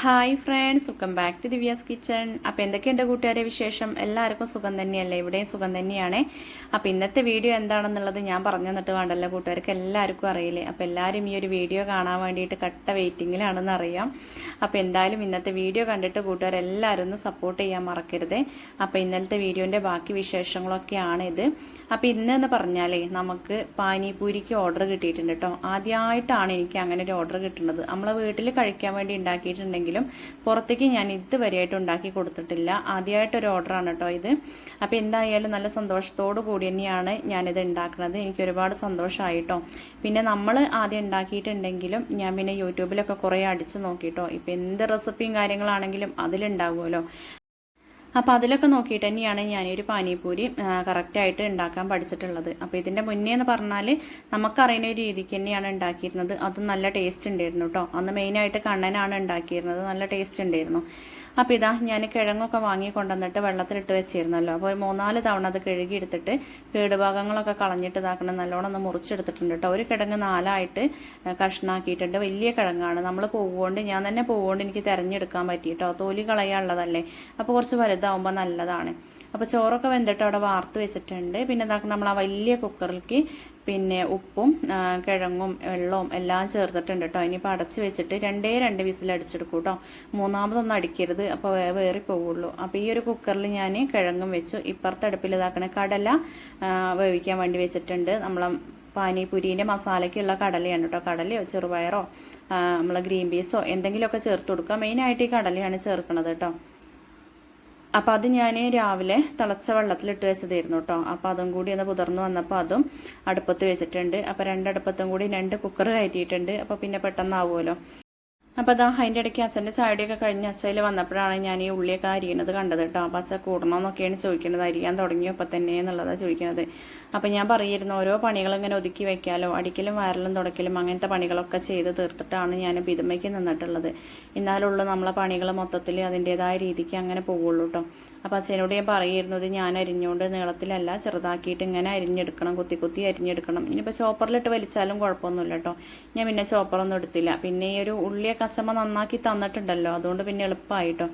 Hi friends welcome back to Divya's kitchen അപ്പോൾ എന്തൊക്കെയുണ്ട് കൂട്ടുകാരെ വിശേഷം? എല്ലാവർക്കും സുഖം തന്നെയല്ലേ? ഇവിടെയും സുഖം തന്നെയാണ്. അപ്പോൾ ഇന്നത്തെ വീഡിയോ എന്താണെന്നുള്ളത് ഞാൻ പറഞ്ഞു തന്നിട്ട് വേണ്ടല്ലോ കൂട്ടുകാർക്ക് എല്ലാവർക്കും അറിയില്ലേ? അപ്പോൾ എല്ലാവരും ഈ ഒരു വീഡിയോ കാണാൻ വേണ്ടിയിട്ട് കട്ട വെയിറ്റിങ്ങിലാണെന്ന് അറിയാം. അപ്പോൾ എന്തായാലും ഇന്നത്തെ വീഡിയോ കണ്ടിട്ട് കൂട്ടുകാർ എല്ലാവരും ഒന്ന് സപ്പോർട്ട് ചെയ്യാൻ മറക്കരുത്. അപ്പോൾ ഇന്നലത്തെ വീഡിയോന്റെ ബാക്കി വിശേഷങ്ങളൊക്കെയാണ് ഇത് അപ്പോൾ ഇന്നെന്ന് പറഞ്ഞാലേ നമുക്ക് പാനിപൂരിക്ക് ഓർഡർ കിട്ടിയിട്ടുണ്ട് കേട്ടോ ആദ്യമായിട്ടാണ് എനിക്ക് അങ്ങനെ ഒരു ഓർഡർ കിട്ടുന്നത്. നമ്മളെ വീട്ടിൽ കഴിക്കാൻ വേണ്ടി ഉണ്ടാക്കിയിട്ടുണ്ടെങ്കിലും പുറത്തേക്ക് ഞാൻ ഇതുവരെയായിട്ട് ഉണ്ടാക്കി കൊടുത്തിട്ടില്ല. ആദ്യമായിട്ടൊരു ഓർഡറാണ് കേട്ടോ ഇത്. അപ്പോൾ എന്തായാലും നല്ല സന്തോഷത്തോടു കൂടി തന്നെയാണ് ഞാനിത് ഉണ്ടാക്കുന്നത്. എനിക്ക് ഒരുപാട് സന്തോഷമായിട്ടോ പിന്നെ നമ്മൾ ആദ്യം ഉണ്ടാക്കിയിട്ടുണ്ടെങ്കിലും ഞാൻ പിന്നെ യൂട്യൂബിലൊക്കെ കുറേ അടിച്ച് നോക്കിയിട്ടോ ഇപ്പോൾ എന്ത് റെസിപ്പിയും കാര്യങ്ങളാണെങ്കിലും അതിലുണ്ടാവുമല്ലോ. അപ്പോൾ അതിലൊക്കെ നോക്കിയിട്ട് തന്നെയാണ് ഞാൻ ഞാനൊരു പാനിപൂരി കറക്റ്റായിട്ട് ഉണ്ടാക്കാൻ പഠിച്ചിട്ടുള്ളത്. അപ്പോൾ ഇതിന്റെ മുന്നേ എന്ന് പറഞ്ഞാൽ നമുക്കറിയുന്ന ഒരു രീതിക്ക് തന്നെയാണ് ഉണ്ടാക്കിയിരുന്നത്. അത് നല്ല ടേസ്റ്റ് ഉണ്ടായിരുന്നു കേട്ടോ അന്ന് മെയിനായിട്ട് കണ്ണനാണ് ഉണ്ടാക്കിയിരുന്നത്. നല്ല ടേസ്റ്റ് ഉണ്ടായിരുന്നു. അപ്പോൾ ഇതാ ഞാൻ കിഴങ്ങൊക്കെ വാങ്ങി കൊണ്ടുവന്നിട്ട് വെള്ളത്തിലിട്ട് വെച്ചിരുന്നല്ലോ. അപ്പോൾ ഒരു മൂന്നാൽ തവണ അത് കഴുകി എടുത്തിട്ട് കേടുഭാഗങ്ങളൊക്കെ കളഞ്ഞിട്ട് ഇതാക്കണം നല്ലോണം ഒന്ന് മുറിച്ചെടുത്തിട്ടുണ്ട് കേട്ടോ. ഒരു കിഴങ്ങ് നാലായിട്ട് കഷ്ണാക്കിയിട്ടുണ്ട്. വലിയ കിഴങ്ങാണ്. നമ്മൾ പോവുകൊണ്ട് ഞാൻ തന്നെ പോവുകൊണ്ട് എനിക്ക് തിരഞ്ഞെടുക്കാൻ പറ്റി കേട്ടോ തോലി കളയാനുള്ളതല്ലേ. അപ്പോൾ കുറച്ച് വലുതാവുമ്പോൾ നല്ലതാണ്. അപ്പോൾ ചോറൊക്കെ വെന്തിട്ട് അവിടെ വാർത്ത് വെച്ചിട്ടുണ്ട്. പിന്നെ ഇതാക്കണം നമ്മൾ ആ വലിയ കുക്കറിലേക്ക് പിന്നെ ഉപ്പും കിഴങ്ങും വെള്ളവും എല്ലാം ചേർത്തിട്ടുണ്ട് കേട്ടോ ഇനിയിപ്പോൾ അടച്ച് വെച്ചിട്ട് രണ്ടേ രണ്ട് വിസിൽ അടിച്ചെടുക്കും കേട്ടോ മൂന്നാമതൊന്നും അടിക്കരുത് അപ്പോൾ വേറി പോവുള്ളൂ. അപ്പോൾ ഈ ഒരു കുക്കറിൽ ഞാൻ കിഴങ്ങും വെച്ചു. ഇപ്പുറത്തെ അടുപ്പിൽ ഇതാക്കണ കടല വേവിക്കാൻ വേണ്ടി വെച്ചിട്ടുണ്ട്. നമ്മളെ പാനിപുരീന്റെ മസാലയ്ക്കുള്ള കടലയാണ് കേട്ടോ കടലയോ ചെറുപയറോ നമ്മളെ ഗ്രീൻ പീസോ എന്തെങ്കിലുമൊക്കെ ചേർത്ത് കൊടുക്കുക. മെയിനായിട്ട് ഈ കടലയാണ് ചേർക്കുന്നത് കേട്ടോ അപ്പോൾ അത് ഞാൻ രാവിലെ തിളച്ച വെള്ളത്തിലിട്ട് വെച്ചതായിരുന്നു കേട്ടോ അപ്പോൾ അതും കൂടി ഒന്ന് പുതർന്നു വന്നപ്പോൾ അതും അടുപ്പത്ത് വെച്ചിട്ടുണ്ട്. അപ്പോൾ രണ്ടടുപ്പത്തും കൂടി രണ്ട് കുക്കർ കയറ്റിയിട്ടുണ്ട്. അപ്പോൾ പിന്നെ പെട്ടെന്നാവുമല്ലോ. അപ്പോൾ അതാ അതിന്റെ ഇടയ്ക്ക് അച്ഛന്റെ ചായടിയൊക്കെ കഴിഞ്ഞ് അച്ഛയിൽ വന്നപ്പോഴാണ് ഞാൻ ഈ ഉള്ളിയൊക്കെ അരിയണത് കണ്ടത് കേട്ടോ അപ്പോൾ അച്ഛ കൂടണമെന്നൊക്കെയാണ് ചോദിക്കുന്നത് അരിയാൻ തുടങ്ങിയപ്പോൾ തന്നെ എന്നുള്ളതാണ് ചോദിക്കുന്നത് അപ്പോൾ ഞാൻ പറയുമായിരുന്നു ഓരോ പണികൾ ഇങ്ങനെ ഒതുക്കി വെക്കാലോ അടിക്കലും വയറലും തുടക്കലും അങ്ങനത്തെ പണികളൊക്കെ ചെയ്ത് തീർത്തിട്ടാണ് ഞാൻ ബിതുമയ്ക്ക് നിന്നിട്ടുള്ളത്. എന്നാലുള്ളൂ നമ്മളെ പണികൾ മൊത്തത്തിൽ അതിന്റെതായ രീതിക്ക് അങ്ങനെ പോകുള്ളൂ കേട്ടോ അപ്പോൾ അച്ഛനോട് ഞാൻ പറയുന്നത് ഞാൻ അരിഞ്ഞുകൊണ്ട് നീളത്തിലല്ല ചെറുതാക്കിയിട്ട് ഇങ്ങനെ അരിഞ്ഞെടുക്കണം കുത്തി കുത്തി അരിഞ്ഞെടുക്കണം. ഇനിയിപ്പോൾ ചോപ്പറിലിട്ട് വലിച്ചാലും കുഴപ്പമൊന്നുമില്ല കേട്ടോ ഞാൻ പിന്നെ ചോപ്പറൊന്നും എടുത്തില്ല. പിന്നെ ഈ ഒരു ഉള്ളിയൊക്കെ അച്ഛമ്മ നന്നാക്കി തന്നിട്ടുണ്ടല്ലോ അതുകൊണ്ട് പിന്നെ എളുപ്പമായിട്ടോ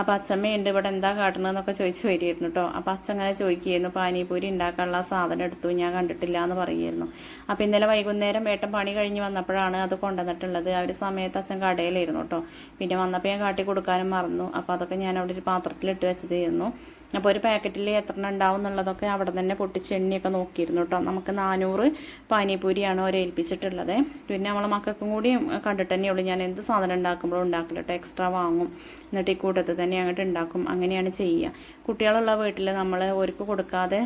അപ്പോൾ അച്ഛമ്മയുണ്ട് ഇവിടെ എന്താ കാട്ടണമെന്നൊക്കെ ചോദിച്ചു വരികയായിരുന്നു കേട്ടോ അപ്പോൾ അച്ഛൻ അങ്ങനെ ചോദിക്കുകയായിരുന്നു പാനിപൂരി ഉണ്ടാക്കാനുള്ള സാധനം എടുത്തു ഞാൻ കണ്ടിട്ടില്ല എന്ന് പറയുമായിരുന്നു. അപ്പോൾ ഇന്നലെ വൈകുന്നേരം ഏട്ടൻ പണി കഴിഞ്ഞ് വന്നപ്പോഴാണ് അത് കൊണ്ടുവന്നിട്ടുള്ളത്. ആ ഒരു സമയത്ത് അച്ഛൻ കടയിലായിരുന്നു കേട്ടോ. പിന്നെ വന്നപ്പോൾ ഞാൻ കാട്ടി കൊടുക്കാനും മറന്നു. അപ്പോൾ അതൊക്കെ ഞാൻ അവിടെ ഒരു പാത്രത്തിലിട്ട് വെച്ചതായിരുന്നു. അപ്പോൾ ഒരു പാക്കറ്റിൽ എത്ര ഉണ്ടാവും എന്നുള്ളതൊക്കെ അവിടെ തന്നെ പൊട്ടിച്ച് എണ്ണിയൊക്കെ നോക്കിയിരുന്നു കേട്ടോ. നമുക്ക് നാനൂറ് പാനിപൂരിയാണ് അവർ ഏൽപ്പിച്ചിട്ടുള്ളത്. പിന്നെ നമ്മളെ മക്കൾക്കും കൂടി കണ്ടിട്ട് തന്നെയുള്ളൂ ഞാൻ എന്ത് സാധനം ഉണ്ടാക്കുമ്പോഴും ഉണ്ടാക്കില്ല കേട്ടോ. എക്സ്ട്രാ വാങ്ങും. എന്നിട്ട് ഈ കൂട്ടത്തിൽ തന്നെ അങ്ങോട്ട് ഉണ്ടാക്കും. അങ്ങനെയാണ് ചെയ്യുക. കുട്ടികളുള്ള വീട്ടിൽ നമ്മൾ ഒരുക്ക് കൊടുക്കാതെ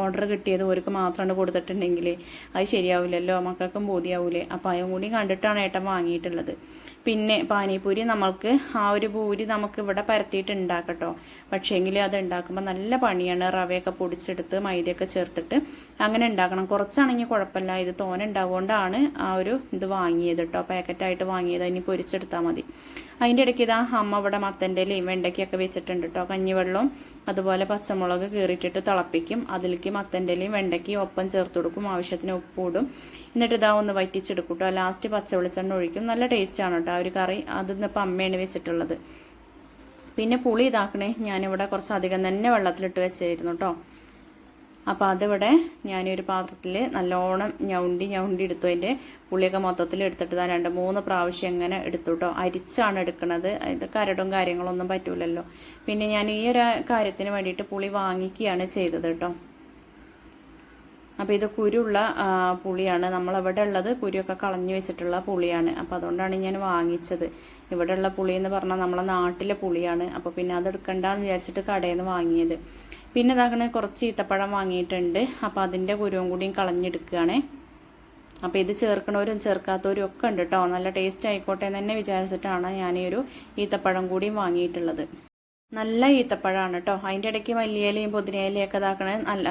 ഓർഡർ കിട്ടിയത് ഒരുക്ക് മാത്രമാണ് കൊടുത്തിട്ടുണ്ടെങ്കിൽ അത് ശരിയാവില്ലല്ലോ. മക്കൾക്കും ബോധ്യാവൂലേ. അപ്പോൾ അതും കൂടി കണ്ടിട്ടാണ് ഏട്ടൻ വാങ്ങിയിട്ടുള്ളത്. പിന്നെ പാനിപൂരി നമ്മൾക്ക് ആ ഒരു പൂരി നമുക്ക് ഇവിടെ പരത്തിയിട്ട് ഉണ്ടാക്കട്ടോ പക്ഷേങ്കിൽ അത് ഉണ്ടാക്കുമ്പോൾ നല്ല പണിയാണ്. റവയൊക്കെ പൊടിച്ചെടുത്ത് മൈദയൊക്കെ ചേർത്തിട്ട് അങ്ങനെ ഉണ്ടാക്കണം. കുറച്ചാണെങ്കിൽ കുഴപ്പമില്ല. ഇത് തോന ഉണ്ടാവുകൊണ്ടാണ് ആ ഒരു ഇത് വാങ്ങിയത് കേട്ടോ പാക്കറ്റായിട്ട് വാങ്ങിയത്. ഇനി പൊരിച്ചെടുത്താൽ മതി. അതിന്റെ ഇടയ്ക്ക് ഇതാ അമ്മ ഇവിടെ മത്തന്റെ ഇലയും വെണ്ടയ്ക്കൊക്കെ വെച്ചിട്ടുണ്ട് കേട്ടോ കഞ്ഞിവെള്ളവും അതുപോലെ പച്ചമുളക് കീറിയിട്ടിട്ട് തിളപ്പിക്കും. അതിലേക്ക് മത്തന്റെ ഇലയും വെണ്ടയ്ക്കയും ഒപ്പം ചേർത്ത് കൊടുക്കും. ആവശ്യത്തിന് ഉപ്പിടും എന്നിട്ട് ഇതാ ഒന്ന് വറ്റിച്ചെടുക്കും കേട്ടോ. ലാസ്റ്റ് പച്ച വെളിച്ചെണ്ണ ഒഴിക്കും. നല്ല ടേസ്റ്റാണ് കേട്ടോ ആ ഒരു കറി. അതിന്നിപ്പോൾ അമ്മയാണ് വെച്ചിട്ടുള്ളത്. പിന്നെ പുളി ഇതാക്കണേ. ഞാനിവിടെ കുറച്ച് അധികം തന്നെ വെള്ളത്തിലിട്ട് വെച്ചായിരുന്നു കേട്ടോ. അപ്പോൾ അതിവിടെ ഞാനൊരു പാത്രത്തിൽ നല്ലോണം ഞൗണ്ടി ഞൗണ്ടി എടുത്തു. അതിന്റെ പുളിയൊക്കെ മൊത്തത്തിൽ എടുത്തിട്ട് ഞാൻ രണ്ട് മൂന്ന് പ്രാവശ്യം ഇങ്ങനെ എടുത്തു കേട്ടോ. അരിച്ചാണ് എടുക്കുന്നത് ഇത് കരടും കാര്യങ്ങളൊന്നും പറ്റൂലല്ലോ. പിന്നെ ഞാൻ ഈ ഒരു കാര്യത്തിന് വേണ്ടിയിട്ട് പുളി വാങ്ങിക്കുകയാണ് ചെയ്തത് കേട്ടോ. അപ്പോൾ ഇത് കുരുള്ള പുളിയാണ്. നമ്മൾ ഇവിടെ ഉള്ളത് കുരുവൊക്കെ കളഞ്ഞു വെച്ചിട്ടുള്ള പുളിയാണ്. അപ്പോൾ അതുകൊണ്ടാണ് ഞാൻ വാങ്ങിച്ചത്. ഇവിടെ ഉള്ള പുളി എന്ന് പറഞ്ഞാൽ നമ്മളെ നാട്ടിലെ പുളിയാണ്. അപ്പോൾ പിന്നെ അത് എടുക്കണ്ടെന്ന് വിചാരിച്ചിട്ട് കടയിൽ നിന്ന് വാങ്ങിയത്. പിന്നെ ഇതാക്കണേ കുറച്ച് ഈത്തപ്പഴം വാങ്ങിയിട്ടുണ്ട്. അപ്പോൾ അതിന്റെ കുരുവും കൂടിയും കളഞ്ഞെടുക്കുകയാണേ. അപ്പോൾ ഇത് ചേർക്കണവരും ചേർക്കാത്തവരും ഒക്കെ ഉണ്ട് കേട്ടോ നല്ല ടേസ്റ്റ് ആയിക്കോട്ടെ എന്ന് തന്നെ വിചാരിച്ചിട്ടാണ് ഞാൻ ഈ ഒരു ഈത്തപ്പഴം കൂടിയും വാങ്ങിയിട്ടുള്ളത്. നല്ല ഈത്തപ്പഴമാണ് കേട്ടോ അതിന്റെ ഇടയ്ക്ക് മല്ലിയിലയും പുതിനയിലയും ഒക്കെ ഇതാക്കണേ നല്ല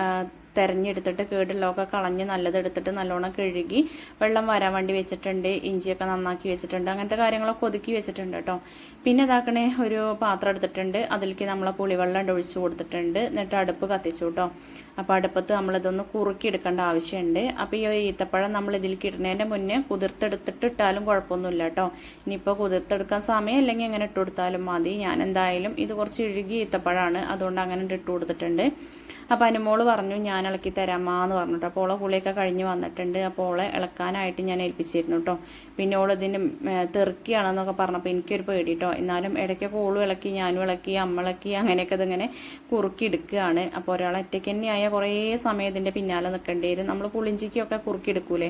തെരഞ്ഞെടുത്തിട്ട് കേടുള്ളതൊക്കെ കളഞ്ഞ് നല്ലതെടുത്തിട്ട് നല്ലോണം കഴുകി വെള്ളം വരാൻ വേണ്ടി വെച്ചിട്ടുണ്ട് ഇഞ്ചിയൊക്കെ നന്നാക്കി വെച്ചിട്ടുണ്ട് അങ്ങനത്തെ കാര്യങ്ങളൊക്കെ ഒതുക്കി വെച്ചിട്ടുണ്ട് കേട്ടോ പിന്നെ ഇതാക്കണേ ഒരു പാത്രം എടുത്തിട്ടുണ്ട് അതിലേക്ക് നമ്മളെ പുളിവെള്ളം ഒഴിച്ചു കൊടുത്തിട്ടുണ്ട് എന്നിട്ട് അടുപ്പ് കത്തിച്ചു കേട്ടോ അപ്പോൾ അടുപ്പത്ത് നമ്മളിതൊന്ന് കുറുക്കി എടുക്കേണ്ട ആവശ്യമുണ്ട്. അപ്പോൾ ഈ ഈത്തപ്പഴം നമ്മൾ ഇതിലേക്ക് ഇടുന്നതിന്റെ മുന്നേ കുതിർത്തെടുത്തിട്ട് ഇട്ടാലും കുഴപ്പമൊന്നുമില്ല കേട്ടോ ഇനിയിപ്പോൾ കുതിർത്തെടുക്കാൻ സമയം അല്ലെങ്കിൽ ഇങ്ങനെ ഇട്ട് കൊടുത്താലും മതി. ഞാൻ എന്തായാലും ഇത് കുറച്ച് ഇഴുകി ഈത്തപ്പഴമാണ് അതുകൊണ്ട് അങ്ങനെ ഇട്ട് കൊടുത്തിട്ടുണ്ട്. അപ്പോൾ അനുമോൾ പറഞ്ഞു ഞാൻ ഇളക്കി തരാമാ എന്ന് പറഞ്ഞിട്ട് അപ്പോൾ ഓളെ കുളിയൊക്കെ കഴിഞ്ഞ് വന്നിട്ടുണ്ട്. അപ്പോൾ ഓളെ ഇളക്കാനായിട്ട് ഞാൻ ഏൽപ്പിച്ചിരുന്നു കേട്ടോ. പിന്നെ ഇതിന് തെറുക്കിയാണെന്നൊക്കെ പറഞ്ഞപ്പോൾ എനിക്കൊരു പേടി കേട്ടോ. എന്നാലും ഇടയ്ക്കൊക്കെ ഓളും ഇളക്കി ഞാനും ഇളക്കി അമ്മ ഇളക്കി അങ്ങനെയൊക്കെ ഇതിങ്ങനെ കുറുക്കി എടുക്കുകയാണ്. അപ്പോൾ ഒരാൾ ഒറ്റയ്ക്ക് കുറേ സമയം ഇതിന്റെ പിന്നാലെ നിൽക്കേണ്ടി വരും. നമ്മൾ പുളിഞ്ചിക്കൊക്കെ കുറുക്കി എടുക്കൂലേ?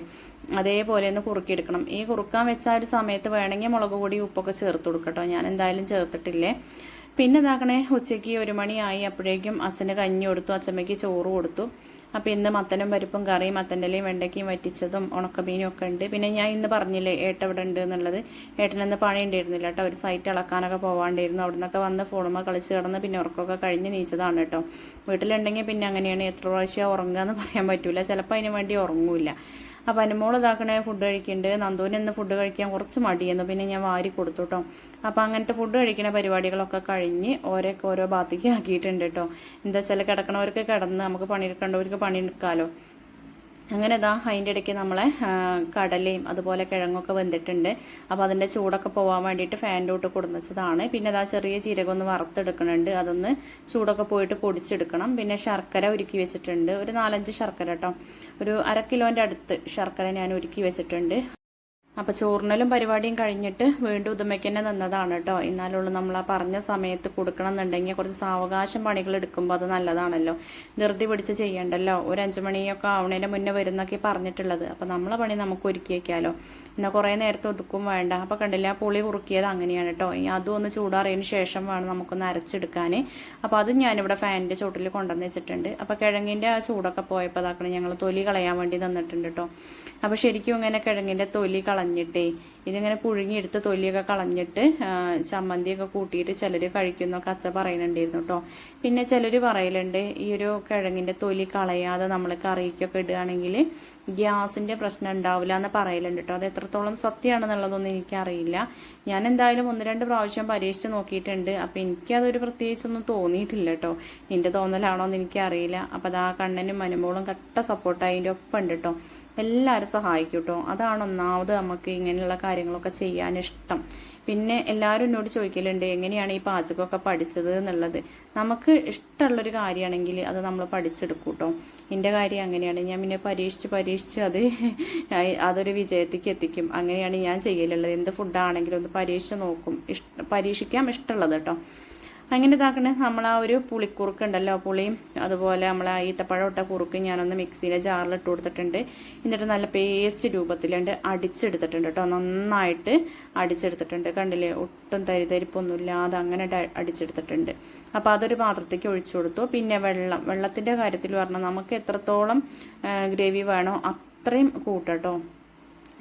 അതേപോലെ ഒന്ന് കുറുക്കി എടുക്കണം. ഈ കുറുക്കാൻ വെച്ച ഒരു സമയത്ത് വേണമെങ്കിൽ മുളക് പൊടി ഉപ്പൊക്കെ ചേർത്ത് കൊടുക്കട്ടോ. ഞാൻ എന്തായാലും ചേർത്തിട്ടില്ലേ? പിന്നെ ഇതാക്കണേ ഉച്ചയ്ക്ക് ഒരു മണിയായി. അപ്പോഴേക്കും അച്ഛന് കഞ്ഞി കൊടുത്തു. അച്ഛമ്മയ്ക്ക് ചോറ് കൊടുത്തു. അപ്പോൾ ഇന്ന് മത്തനും പരിപ്പും കറിയും മത്തന്റെലയും വെണ്ടയ്ക്കയും വറ്റിച്ചതും ഉണക്കമീനും ഒക്കെ ഉണ്ട്. പിന്നെ ഞാൻ ഇന്ന് പറഞ്ഞില്ലേ ഏട്ട ഇവിടെ ഉണ്ട് എന്നുള്ളത്. ഏട്ടനെന്ന് പണി ഉണ്ടായിരുന്നില്ല കേട്ടോ. ഒരു സൈറ്റ് ഇളക്കാനൊക്കെ പോകാണ്ടായിരുന്നു അവിടെ നിന്നൊക്കെ വന്ന് ഫോണുമ്മ കളിച്ച് കിടന്ന് പിന്നെ ഉറക്കമൊക്കെ കഴിഞ്ഞ് നീച്ചതാണ് കേട്ടോ. വീട്ടിലുണ്ടെങ്കിൽ പിന്നെ അങ്ങനെയാണ്. എത്ര പ്രാവശ്യം ഉറങ്ങുക എന്ന് പറയാൻ പറ്റില്ല ചിലപ്പോൾ അതിന് വേണ്ടി ഉറങ്ങൂല. അപ്പം അനുമോൾ ഇതാക്കണേ ഫുഡ് കഴിക്കുന്നുണ്ട് നന്ദുവിന് ഇന്ന് ഫുഡ് കഴിക്കാൻ കുറച്ച് മടിയെന്നു പിന്നെ ഞാൻ വാരി കൊടുത്തു കേട്ടോ അപ്പോൾ അങ്ങനത്തെ ഫുഡ് കഴിക്കുന്ന പരിപാടികളൊക്കെ കഴിഞ്ഞ് ഓരോക്കെ ഓരോ ഭാഗത്തേക്ക് ആക്കിയിട്ടുണ്ട് കേട്ടോ എന്താ വെച്ചാൽ കിടക്കണവർക്ക് കിടന്ന് നമുക്ക് പണിയെടുക്കേണ്ടവർക്ക് പണിയെടുക്കാമല്ലോ അങ്ങനെ ഇതാ അതിന്റെ ഇടയ്ക്ക് നമ്മളെ കടലയും അതുപോലെ കിഴങ്ങൊക്കെ വെന്തിട്ടുണ്ട്. അപ്പോൾ അതിന്റെ ചൂടൊക്കെ പോകാൻ വേണ്ടിയിട്ട് ഫാന്റെ കൊടുന്നതാണ് പിന്നെ ഇതാ ചെറിയ ജീരകം ഒന്ന് വറുത്തെടുക്കണുണ്ട്. അതൊന്ന് ചൂടൊക്കെ പോയിട്ട് പൊടിച്ചെടുക്കണം. പിന്നെ ശർക്കര ഒരുക്കി വെച്ചിട്ടുണ്ട്. ഒരു നാലഞ്ച് ശർക്കര കേട്ടോ ഒരു അര കിലോന്റെ അടുത്ത് ശർക്കര ഞാൻ ഒരുക്കി വെച്ചിട്ടുണ്ട്. അപ്പോൾ ചോറിനലും പരിപാടിയും കഴിഞ്ഞിട്ട് വീണ്ടും ഉദമയ്ക്ക് തന്നെ നിന്നതാണ് കേട്ടോ. എന്നാലുള്ള നമ്മൾ ആ പറഞ്ഞ സമയത്ത് കൊടുക്കണം എന്നുണ്ടെങ്കിൽ കുറച്ച് സാവകാശം പണികൾ എടുക്കുമ്പോൾ അത് നല്ലതാണല്ലോ. ധൃതി പിടിച്ച് ചെയ്യണ്ടല്ലോ. ഒരു അഞ്ചു മണിയൊക്കെ ആവണേന്റെ മുന്നേ വരുന്നൊക്കെ പറഞ്ഞിട്ടുള്ളത്. അപ്പോൾ നമ്മളെ പണി നമുക്ക് ഒരുക്കി വയ്ക്കാമല്ലോ എന്നാൽ കുറേ നേരത്തെ ഒതുക്കും വേണ്ട. അപ്പോൾ കണ്ടില്ല പുളി കുറുക്കിയത് അങ്ങനെയാണ് കേട്ടോ ഇനി അതും ഒന്ന് ചൂടാറിയതിന് ശേഷം വേണം നമുക്കൊന്ന് അരച്ചെടുക്കാൻ അപ്പോൾ അതും ഞാനിവിടെ ഫാനിന്റെ ചോട്ടിൽ കൊണ്ടുവന്ന് വെച്ചിട്ടുണ്ട്. അപ്പോൾ കിഴങ്ങിന്റെ ആ ചൂടൊക്കെ പോയപ്പോൾ അതാക്കണം ഞങ്ങൾ തൊലി കളയാൻ വേണ്ടി തന്നിട്ടുണ്ട് കേട്ടോ അപ്പോൾ ശരിക്കും ഇങ്ങനെ കിഴങ്ങിന്റെ തൊലി കളഞ്ഞിട്ടേ ഇതിങ്ങനെ പുഴുങ്ങിയെടുത്ത് തൊലിയൊക്കെ കളഞ്ഞിട്ട് ചമ്മന്തിയൊക്കെ കൂട്ടിയിട്ട് ചിലർ കഴിക്കുന്നൊക്കെ അച്ഛ പറയുന്നുണ്ടായിരുന്നു കേട്ടോ പിന്നെ ചിലർ പറയലുണ്ട് ഈ ഒരു കിഴങ്ങിന്റെ തൊലി കളയാതെ നമ്മൾ കറിക്കൊക്കെ ഇടുകയാണെങ്കിൽ ഗ്യാസിന്റെ പ്രശ്നം ഉണ്ടാവില്ല എന്ന് പറയലുണ്ട് കേട്ടോ അത് എത്രത്തോളം സത്യമാണെന്നുള്ളതൊന്നും എനിക്കറിയില്ല. ഞാൻ എന്തായാലും ഒന്ന് രണ്ട് പ്രാവശ്യം പരീക്ഷിച്ച് നോക്കിയിട്ടുണ്ട്. അപ്പം എനിക്കതൊരു പ്രത്യേകിച്ചൊന്നും തോന്നിയിട്ടില്ല കേട്ടോ നിന്റെ തോന്നലാണോ എന്ന് എനിക്കറിയില്ല. അപ്പം അത് ആ കണ്ണനും മനുമോളും കട്ട സപ്പോർട്ട് അതിന്റെ ഒപ്പം ഉണ്ട് കേട്ടോ എല്ലാവരും സഹായിക്കും കേട്ടോ അതാണ് ഒന്നാമത് നമുക്ക് ഇങ്ങനെയുള്ള കാര്യങ്ങളൊക്കെ ചെയ്യാൻ ഇഷ്ടം പിന്നെ എല്ലാവരും എന്നോട് ചോദിക്കലുണ്ട് എങ്ങനെയാണ് ഈ പാചകമൊക്കെ പഠിച്ചത് എന്നുള്ളത്? നമുക്ക് ഇഷ്ടമുള്ളൊരു കാര്യമാണെങ്കിൽ അത് നമ്മൾ പഠിച്ചെടുക്കും കേട്ടോ എന്റെ കാര്യം അങ്ങനെയാണ്. ഞാൻ പിന്നെ പരീക്ഷിച്ച് പരീക്ഷിച്ച് അത് അതൊരു വിജയത്തേക്ക് എത്തിക്കും. അങ്ങനെയാണ് ഞാൻ ചെയ്യലുള്ളത്. എന്ത് ഫുഡാണെങ്കിലും ഒന്ന് പരീക്ഷിച്ച് നോക്കും. ഇഷ്ട പരീക്ഷിക്കാൻ ഇഷ്ടമുള്ളത് കേട്ടോ. അങ്ങനെ ഇതാക്കണേ. നമ്മൾ ആ ഒരു പുളിക്കുറുക്ക് ഉണ്ടല്ലോ പുളിയും അതുപോലെ നമ്മൾ ആ ഈത്തപ്പഴം ഇട്ട കുറുക്ക് ഞാനൊന്ന് മിക്സിയിലെ ജാറിൽ ഇട്ട് കൊടുത്തിട്ടുണ്ട്. എന്നിട്ട് നല്ല പേസ്റ്റ് രൂപത്തിലുണ്ട്. അടിച്ചെടുത്തിട്ടുണ്ട് കേട്ടോ. നന്നായിട്ട് അടിച്ചെടുത്തിട്ടുണ്ട്. കണ്ടില്ലേ? ഒട്ടും തരിതരിപ്പൊന്നും ഇല്ലാതെ അങ്ങനെ അടിച്ചെടുത്തിട്ടുണ്ട്. അപ്പോൾ അതൊരു പാത്രത്തേക്ക് ഒഴിച്ചു കൊടുത്തു. പിന്നെ വെള്ളം വെള്ളത്തിന്റെ കാര്യത്തിൽ പറഞ്ഞാൽ നമുക്ക് എത്രത്തോളം ഗ്രേവി വേണോ അത്രയും കൂട്ടട്ടോ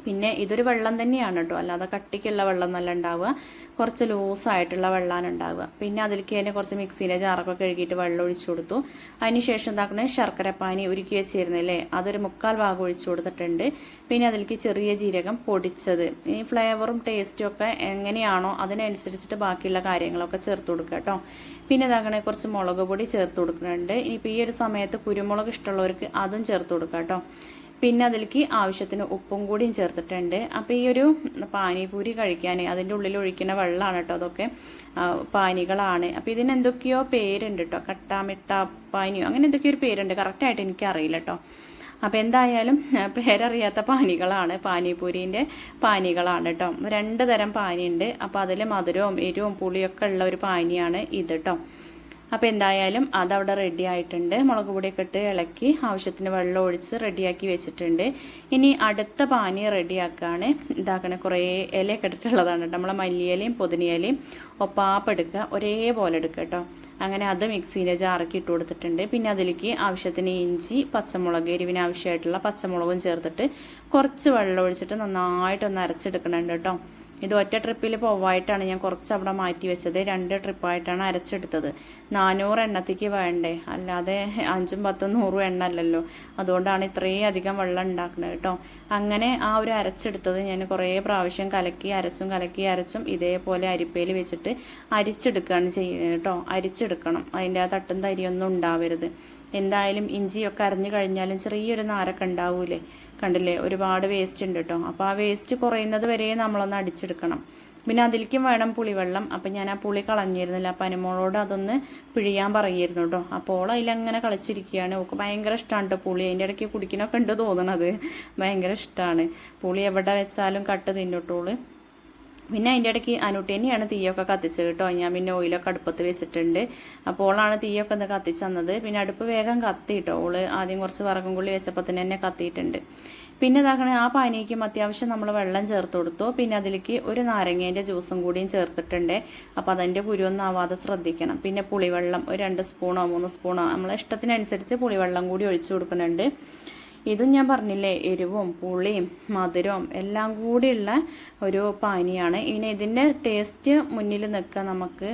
പിന്നെ ഇതൊരു വെള്ളം തന്നെയാണ് കേട്ടോ. അല്ലാതെ കട്ടിക്കുള്ള വെള്ളം നല്ല ഉണ്ടാവുക. കുറച്ച് ലൂസായിട്ടുള്ള വെള്ളമാണ് ഉണ്ടാവുക. പിന്നെ അതിലേക്ക് തന്നെ കുറച്ച് മിക്സിയിലെ ജാറൊക്കെ കഴുകിയിട്ട് വെള്ളം ഒഴിച്ചു കൊടുത്തു. അതിനുശേഷം എന്താക്കണേ? ശർക്കരപ്പാനി ഉരുക്കി വെച്ചിരുന്നില്ലേ അതൊരു മുക്കാൽ ഭാഗം ഒഴിച്ചു കൊടുത്തിട്ടുണ്ട്. പിന്നെ അതിലേക്ക് ചെറിയ ജീരകം പൊടിച്ചത്. ഈ ഫ്ലേവറും ടേസ്റ്റും ഒക്കെ എങ്ങനെയാണോ അതിനനുസരിച്ചിട്ട് ബാക്കിയുള്ള കാര്യങ്ങളൊക്കെ ചേർത്ത് കൊടുക്കുക കേട്ടോ. പിന്നെ ഇതാക്കണേ കുറച്ച് മുളക് പൊടി ചേർത്ത് കൊടുക്കുന്നുണ്ട്. ഇനിയിപ്പോൾ ഈ ഒരു സമയത്ത് കുരുമുളക് ഇഷ്ടമുള്ളവർക്ക് അതും ചേർത്ത് കൊടുക്കാം കേട്ടോ. പിന്നെ അതിലേക്ക് ആവശ്യത്തിന് ഉപ്പും കൂടിയും ചേർത്തിട്ടുണ്ട്. അപ്പോൾ ഈ ഒരു പാനിപൂരി കഴിക്കാൻ അതിന്റെ ഉള്ളിൽ ഒഴിക്കുന്ന വെള്ളമാണ് കേട്ടോ അതൊക്കെ പാനികളാണ്. അപ്പോൾ ഇതിന് എന്തൊക്കെയോ പേരുണ്ട് കേട്ടോ. കട്ടാമിട്ട പാനിയോ അങ്ങനെ എന്തൊക്കെയോ ഒരു പേരുണ്ട്. കറക്റ്റായിട്ട് എനിക്കറിയില്ല കേട്ടോ. അപ്പോൾ എന്തായാലും പേരറിയാത്ത പാനികളാണ്. പാനിപൂരിന്റെ പാനികളാണ് കേട്ടോ. രണ്ട് തരം പാനിയുണ്ട്. അപ്പോൾ അതിൽ മധുരവും എരിവും പുളിയൊക്കെ ഉള്ള ഒരു പാനിയാണ് ഇത് കേട്ടോ. അപ്പോൾ എന്തായാലും അതവിടെ റെഡി ആയിട്ടുണ്ട്. മുളക് പൊടിയൊക്കെ ഇട്ട് ഇളക്കി ആവശ്യത്തിന് വെള്ളം ഒഴിച്ച് റെഡിയാക്കി വെച്ചിട്ടുണ്ട്. ഇനി അടുത്ത പാനി റെഡിയാക്കാണ് ഇതാക്കണ കുറേ ഇലയൊക്കെ ഇട്ടിട്ടുള്ളതാണ് കേട്ടോ. നമ്മളെ മല്ലിയിലയും പുതിനിയിലയും ഒപ്പാപ്പെടുക്കുക ഒരേപോലെ എടുക്കുക കേട്ടോ. അങ്ങനെ അത് മിക്സിയിലെ ജാറക്കി ഇട്ട് കൊടുത്തിട്ടുണ്ട്. പിന്നെ അതിലേക്ക് ആവശ്യത്തിന് ഇഞ്ചി പച്ചമുളക് എരിവിന് ആവശ്യമായിട്ടുള്ള പച്ചമുളകും ചേർത്തിട്ട് കുറച്ച് വെള്ളം ഒഴിച്ചിട്ട് നന്നായിട്ടൊന്ന് അരച്ചെടുക്കണുണ്ട് കേട്ടോ. ഇത് ഒറ്റ ട്രിപ്പിൽ പോവായിട്ടാണ് ഞാൻ കുറച്ച് അവിടെ മാറ്റി വെച്ചത്. രണ്ട് ട്രിപ്പായിട്ടാണ് അരച്ചെടുത്തത്. നാനൂറ് എണ്ണത്തേക്ക് വേണ്ടേ? അല്ലാതെ അഞ്ചും പത്തും നൂറും എണ്ണ അല്ലല്ലോ അതുകൊണ്ടാണ് ഇത്രയും അധികം വെള്ളം ഉണ്ടാക്കുന്നത് കേട്ടോ. അങ്ങനെ ആ ഒരു അരച്ചെടുത്തത് ഞാൻ കുറേ പ്രാവശ്യം കലക്കി അരച്ചും കലക്കി അരച്ചും ഇതേപോലെ അരിപ്പയിൽ വെച്ചിട്ട് അരിച്ചെടുക്കുകയാണ് ചെയ്യുന്നത് കേട്ടോ. അരിച്ചെടുക്കണം. അതിന്റെ ആ തട്ടും തരിയൊന്നും ഉണ്ടാവരുത്. എന്തായാലും ഇഞ്ചിയൊക്കെ അരഞ്ഞു കഴിഞ്ഞാലും ചെറിയൊരു നാരൊക്കെ ഉണ്ടാവൂലേ? കണ്ടില്ലേ? ഒരുപാട് വേസ്റ്റ് ഉണ്ട് കേട്ടോ അപ്പോൾ ആ വേസ്റ്റ് കുറയുന്നത് വരെ നമ്മളൊന്ന് അടിച്ചെടുക്കണം. പിന്നെ അതിലേക്കും വേണം പുളിവെള്ളം. അപ്പം ഞാൻ ആ പുളി കളഞ്ഞിരുന്നില്ല. അപ്പം അനുമോളോട് അതൊന്ന് പിഴിയാൻ പറയായിരുന്നു കേട്ടോ അപ്പോൾ അതിലങ്ങനെ കളിച്ചിരിക്കുകയാണ്. ഓക്ക് ഭയങ്കര ഇഷ്ടമാണ് കേട്ടോ പുളി. അതിന്റെ ഇടയ്ക്ക് കുടിക്കണമൊക്കെ ഉണ്ട് തോന്നണത്. ഭയങ്കര ഇഷ്ടമാണ് പുളി എവിടെ വെച്ചാലും കട്ട് തിന്നിട്ടോൾ പിന്നെ അതിന്റെ ഇടയ്ക്ക് അനുട്ടേനെയാണ് തീയൊക്കെ കത്തിച്ചത് കേട്ടോ. ഞാൻ പിന്നെ ഓയിലൊക്കെ അടുപ്പത്ത് വെച്ചിട്ടുണ്ട്. അപ്പോൾ ഓളാണ് തീയൊക്കെ ഒന്ന് കത്തിച്ച് തന്നത്. പിന്നെ അടുപ്പ് വേഗം കത്തി കേട്ടോ. ഓൾ ആദ്യം കുറച്ച് വറകും കൂടി വെച്ചപ്പോൾ തന്നെ എന്നെ കത്തിയിട്ടുണ്ട്. പിന്നെ ഇതാക്കണേ ആ പാനീയക്കും അത്യാവശ്യം നമ്മൾ വെള്ളം ചേർത്ത് കൊടുത്തു. പിന്നെ അതിലേക്ക് ഒരു നാരങ്ങേന്റെ ജ്യൂസും കൂടിയും ചേർത്തിട്ടുണ്ട്. അപ്പോൾ അതിന്റെ കുരുവൊന്നും ആവാതെ ശ്രദ്ധിക്കണം. പിന്നെ പുളിവെള്ളം ഒരു രണ്ട് സ്പൂണോ മൂന്ന് സ്പൂണോ നമ്മളെ ഇഷ്ടത്തിനനുസരിച്ച് പുളിവെള്ളം കൂടി ഒഴിച്ചു കൊടുക്കുന്നുണ്ട്. ഇതും ഞാൻ പറഞ്ഞില്ലേ എരിവും പുളിയും മധുരവും എല്ലാം കൂടിയുള്ള ഒരു പാനിയാണ്. ഇനി ഇതിന്റെ ടേസ്റ്റ് മുന്നിൽ നിൽക്കുക നമുക്ക്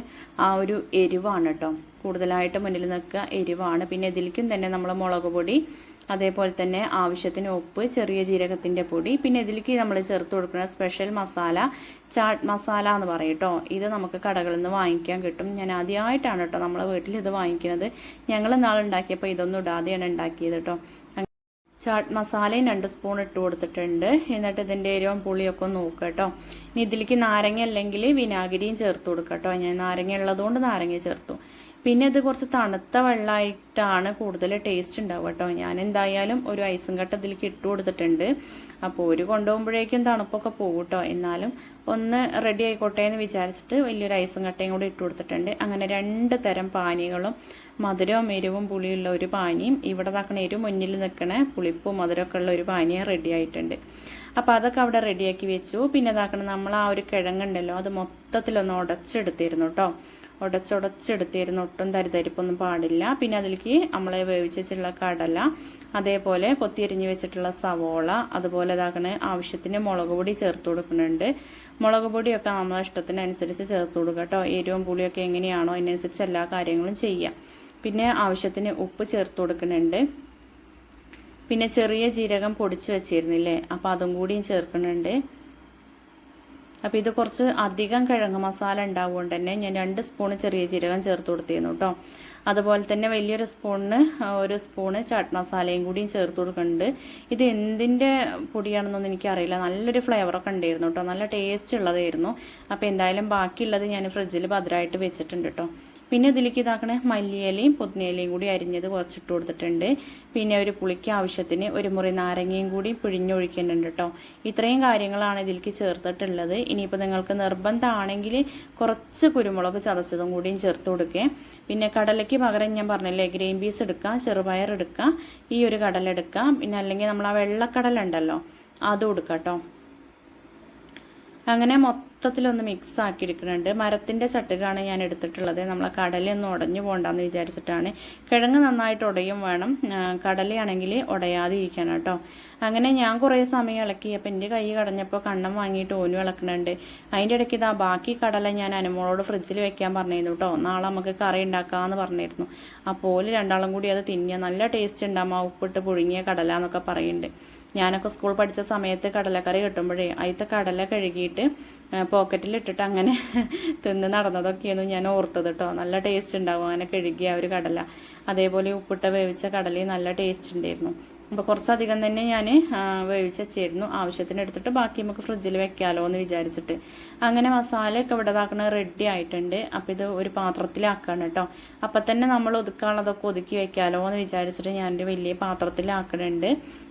ആ ഒരു എരിവാണ് കേട്ടോ കൂടുതലായിട്ട് മുന്നിൽ നിൽക്കുക എരിവാണ്. പിന്നെ ഇതിലേക്കും തന്നെ നമ്മൾ മുളക് പൊടി അതേപോലെ തന്നെ ആവശ്യത്തിന് ഉപ്പ് ചെറിയ ജീരകത്തിന്റെ പൊടി പിന്നെ ഇതിലേക്ക് നമ്മൾ ചേർത്ത് കൊടുക്കുന്ന സ്പെഷ്യൽ മസാല ചാട്ട് മസാല എന്ന് പറയും ഇത് നമുക്ക് കടകളിൽ നിന്ന് വാങ്ങിക്കാൻ കിട്ടും. ഞാൻ ആദ്യമായിട്ടാണ് കേട്ടോ നമ്മളെ വീട്ടിൽ ഇത് വാങ്ങിക്കുന്നത്. ഞങ്ങൾ നാളുണ്ടാക്കിയപ്പോൾ ഇതൊന്നും ഇടാതെയാണ് ഉണ്ടാക്കിയത് കേട്ടോ ചാട്ട് മസാലയും രണ്ട് സ്പൂൺ ഇട്ട് കൊടുത്തിട്ടുണ്ട്. എന്നിട്ട് ഇതിന്റെ എരിവും പുളിയൊക്കെ നോക്കുക കേട്ടോ. ഇനി ഇതിലേക്ക് നാരങ്ങ അല്ലെങ്കിൽ വിനാഗിരിയും ചേർത്ത് കൊടുക്കുക കേട്ടോ. ഞാൻ നാരങ്ങ ഉള്ളതുകൊണ്ട് നാരങ്ങ ചേർത്തു. പിന്നെ ഇത് കുറച്ച് തണുത്ത വെള്ളമായിട്ടാണ് കൂടുതൽ ടേസ്റ്റ് ഉണ്ടാവുക കേട്ടോ. ഞാൻ എന്തായാലും ഒരു ഐസും കട്ട ഇതിലേക്ക് ഇട്ട് കൊടുത്തിട്ടുണ്ട്. അപ്പോൾ ഒരു കൊണ്ടുപോകുമ്പോഴേക്കും തണുപ്പൊക്കെ പോകും കേട്ടോ. എന്നാലും ഒന്ന് റെഡി ആയിക്കോട്ടെ എന്ന് വിചാരിച്ചിട്ട് വലിയൊരു ഐസും കട്ടയും കൂടി ഇട്ട് കൊടുത്തിട്ടുണ്ട്. അങ്ങനെ രണ്ട് തരം പാനികളും മധുരവും എരിവും പുളിയുള്ള ഒരു പാനിയും ഇവിടെ താക്കണ എരിവ് മുന്നിൽ നിൽക്കണ പുളിപ്പും മധുരമൊക്കെ ഉള്ള ഒരു പാനിയും റെഡി ആയിട്ടുണ്ട്. അപ്പോൾ അതൊക്കെ അവിടെ റെഡിയാക്കി വെച്ചു. പിന്നെ ഇതാക്കണം നമ്മൾ ആ ഒരു കിഴങ്ങുണ്ടല്ലോ അത് മൊത്തത്തിലൊന്ന് ഉടച്ചെടുത്തിരുന്നു കേട്ടോ ഉടച്ചുടച്ചെടുത്തിരുന്നു ഒട്ടും തരിതരിപ്പൊന്നും പാടില്ല. പിന്നെ അതിലേക്ക് നമ്മളെ വേവിച്ചുള്ള കടല അതേപോലെ കൊത്തിയരിഞ്ഞ് വെച്ചിട്ടുള്ള സവോള അതുപോലെ ഇതാക്കണ ആവശ്യത്തിന് മുളക് പൊടി ചേർത്ത് കൊടുക്കുന്നുണ്ട്. മുളക് പൊടിയൊക്കെ നമ്മളെ ഇഷ്ടത്തിനനുസരിച്ച് ചേർത്ത് കൊടുക്കുക കേട്ടോ എരിവും പുളിയൊക്കെ എങ്ങനെയാണോ അതിനനുസരിച്ച് എല്ലാ കാര്യങ്ങളും ചെയ്യാം. പിന്നെ ആവശ്യത്തിന് ഉപ്പ് ചേർത്ത് കൊടുക്കുന്നുണ്ട്. പിന്നെ ചെറിയ ജീരകം പൊടിച്ച് വെച്ചിരുന്നില്ലേ അപ്പോൾ അതും കൂടിയും ചേർക്കുന്നുണ്ട്. അപ്പോൾ ഇത് കുറച്ച് അധികം കിഴങ്ങ് മസാല ഉണ്ടാവുകൊണ്ട് തന്നെ ഞാൻ രണ്ട് സ്പൂണ് ചെറിയ ജീരകം ചേർത്ത് കൊടുത്തിരുന്നു കേട്ടോ അതുപോലെ തന്നെ വലിയൊരു സ്പൂണിന് ഒരു സ്പൂണ് ചാട്ട് മസാലയും കൂടിയും ചേർത്ത് കൊടുക്കുന്നുണ്ട്. ഇത് എന്തിന്റെ പൊടിയാണെന്നൊന്നും എനിക്കറിയില്ല. നല്ലൊരു ഫ്ലേവറൊക്കെ ഉണ്ടായിരുന്നു കേട്ടോ നല്ല ടേസ്റ്റ് ഉള്ളതായിരുന്നു. അപ്പോൾ എന്തായാലും ബാക്കിയുള്ളത് ഞാൻ ഫ്രിഡ്ജിൽ ഭദ്രമായിട്ട് വെച്ചിട്ടുണ്ട് കേട്ടോ പിന്നെ ഇതിലേക്ക് ഇതാക്കണ മല്ലിയിലയും പുതിനയിലയും കൂടി അരിഞ്ഞത് കുറച്ചിട്ട് കൊടുത്തിട്ടുണ്ട്. പിന്നെ ഒരു പുളിക്ക് ആവശ്യത്തിന് ഒരു മുറി നാരങ്ങയും കൂടി പിഴിഞ്ഞൊഴിക്കുന്നുണ്ട് കേട്ടോ. ഇത്രയും കാര്യങ്ങളാണ് ഇതിലേക്ക് ചേർത്തിട്ടുള്ളത്. ഇനിയിപ്പോൾ നിങ്ങൾക്ക് നിർബന്ധമാണെങ്കിൽ കുറച്ച് കുരുമുളക് ചതച്ചതും കൂടിയും ചേർത്ത് കൊടുക്കുക പിന്നെ കടലയ്ക്ക് പകരം ഞാൻ പറഞ്ഞില്ലേ ഗ്രീൻ പീസ് എടുക്കുക ചെറുപയർ എടുക്കുക ഈ ഒരു കടല എടുക്കുക പിന്നെ അല്ലെങ്കിൽ നമ്മൾ ആ വെള്ളക്കടല ഉണ്ടല്ലോ അതും കൊടുക്കാം കേട്ടോ. അങ്ങനെ മൊത്തത്തിലൊന്ന് മിക്സ് ആക്കി എടുക്കുന്നുണ്ട് മരത്തിന്റെ ചട്ടുകാണ് ഞാൻ എടുത്തിട്ടുള്ളത്. നമ്മളെ കടലയൊന്നും ഉടഞ്ഞു പോകണ്ടെന്ന് വിചാരിച്ചിട്ടാണ്. കിഴങ്ങ് നന്നായിട്ട് ഉടയും വേണം. കടലയാണെങ്കിൽ ഉടയാതെ ഇരിക്കണം കേട്ടോ. അങ്ങനെ ഞാൻ കുറേ സമയം ഇളക്കി. അപ്പം എന്റെ കൈ കടഞ്ഞപ്പോൾ കണ്ണം വാങ്ങിയിട്ട് ഓനും ഇളക്കുന്നുണ്ട്. അതിന്റെ ഇടയ്ക്ക് ഇതാ ബാക്കി കടല ഞാൻ അനുമോളോട് ഫ്രിഡ്ജിൽ വെക്കാൻ പറഞ്ഞിരുന്നു കേട്ടോ. നാളെ നമുക്ക് കറി ഉണ്ടാക്കാമെന്ന് പറഞ്ഞിരുന്നു. അപ്പോൾ രണ്ടാളും കൂടി അത് തിന്നുക നല്ല ടേസ്റ്റ് ഉണ്ടാകും ഉപ്പിട്ട് പുഴുങ്ങിയ കടല എന്നൊക്കെ പറയുന്നുണ്ട്. ഞാനൊക്കെ സ്കൂൾ പഠിച്ച സമയത്ത് കടലക്കറി കിട്ടുമ്പോഴേ അതിലത്തെ കടല കഴുകിയിട്ട് പോക്കറ്റിലിട്ടിട്ട് അങ്ങനെ തിന്ന് നടന്നതൊക്കെയായിരുന്നു ഞാൻ ഓർത്തത് കേട്ടോ നല്ല ടേസ്റ്റ് ഉണ്ടാവും അങ്ങനെ കഴുകിയ ഒരു കടല. അതേപോലെ ഉപ്പിട്ട വേവിച്ച കടലയും നല്ല ടേസ്റ്റ് ഉണ്ടായിരുന്നു. അപ്പോൾ കുറച്ചധികം തന്നെ ഞാൻ വേവിച്ച് വെച്ചിരുന്നു. ആവശ്യത്തിന് എടുത്തിട്ട് ബാക്കി നമുക്ക് ഫ്രിഡ്ജിൽ വെക്കാമല്ലോ എന്ന് വിചാരിച്ചിട്ട്. അങ്ങനെ മസാലയൊക്കെ ഇവിടെ ഇതാക്കണ റെഡി ആയിട്ടുണ്ട്. അപ്പോൾ ഇത് ഒരു പാത്രത്തിലാക്കണം കേട്ടോ അപ്പം തന്നെ നമ്മൾ ഒതുക്കാനുള്ളതൊക്കെ ഒതുക്കി വെക്കാമല്ലോ എന്ന് വിചാരിച്ചിട്ട് ഞാൻ വലിയ പാത്രത്തിലാക്കണുണ്ട്.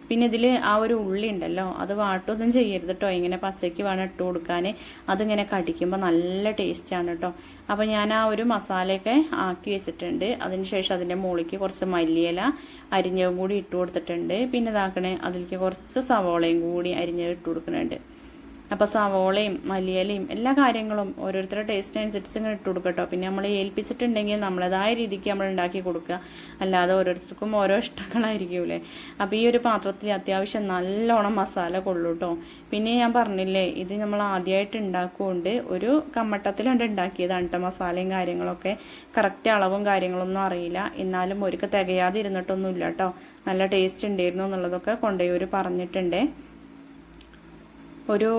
പിന്നെ ഇതിൽ ആ ഒരു ഉള്ളി ഉണ്ടല്ലോ അത് വാട്ടൊന്നും ചെയ്യരുത് കേട്ടോ ഇങ്ങനെ പച്ചയ്ക്ക് വേണം ഇട്ട് കൊടുക്കാൻ അതിങ്ങനെ കടിക്കുമ്പോൾ നല്ല ടേസ്റ്റാണ് കേട്ടോ അപ്പോൾ ഞാൻ ആ ഒരു മസാലയൊക്കെ ആക്കി വെച്ചിട്ടുണ്ട്. അതിനുശേഷം അതിന്റെ മുകളിലേക്ക് കുറച്ച് മല്ലിയില അരിഞ്ഞതും കൂടി ഇട്ട് കൊടുത്തിട്ടുണ്ട്. പിന്നെ ഇതാക്കണേ അതിലേക്ക് കുറച്ച് സവോളയും കൂടി അരിഞ്ഞത് ഇട്ട് കൊടുക്കുന്നുണ്ട്. അപ്പോൾ സവോളയും മല്ലിയലയും എല്ലാ കാര്യങ്ങളും ഓരോരുത്തരുടെ ടേസ്റ്റ് അനുസരിച്ച് ഇങ്ങനെ ഇട്ട് കൊടുക്കട്ടോ പിന്നെ നമ്മൾ ഏൽപ്പിച്ചിട്ടുണ്ടെങ്കിൽ നമ്മളതായ രീതിക്ക് നമ്മൾ ഉണ്ടാക്കി കൊടുക്കുക. അല്ലാതെ ഓരോരുത്തർക്കും ഓരോ ഇഷ്ടങ്ങളായിരിക്കൂലേ. അപ്പോൾ ഈ ഒരു പാത്രത്തിൽ അത്യാവശ്യം നല്ലോണം മസാല കൊള്ളൂട്ടോ പിന്നെ ഞാൻ പറഞ്ഞില്ലേ ഇത് നമ്മൾ ആദ്യമായിട്ട് ഉണ്ടാക്കുകൊണ്ട് ഒരു കമ്മട്ടത്തിലുണ്ട് ഉണ്ടാക്കിയതാണ് കേട്ടോ മസാലയും കാര്യങ്ങളൊക്കെ. കറക്റ്റ് അളവും കാര്യങ്ങളൊന്നും അറിയില്ല. എന്നാലും ഒരുക്ക് തികയാതെ കേട്ടോ. നല്ല ടേസ്റ്റ് ഉണ്ടായിരുന്നു എന്നുള്ളതൊക്കെ കൊണ്ടുപോയി ഒരു പറഞ്ഞിട്ടുണ്ടേ. ഒരു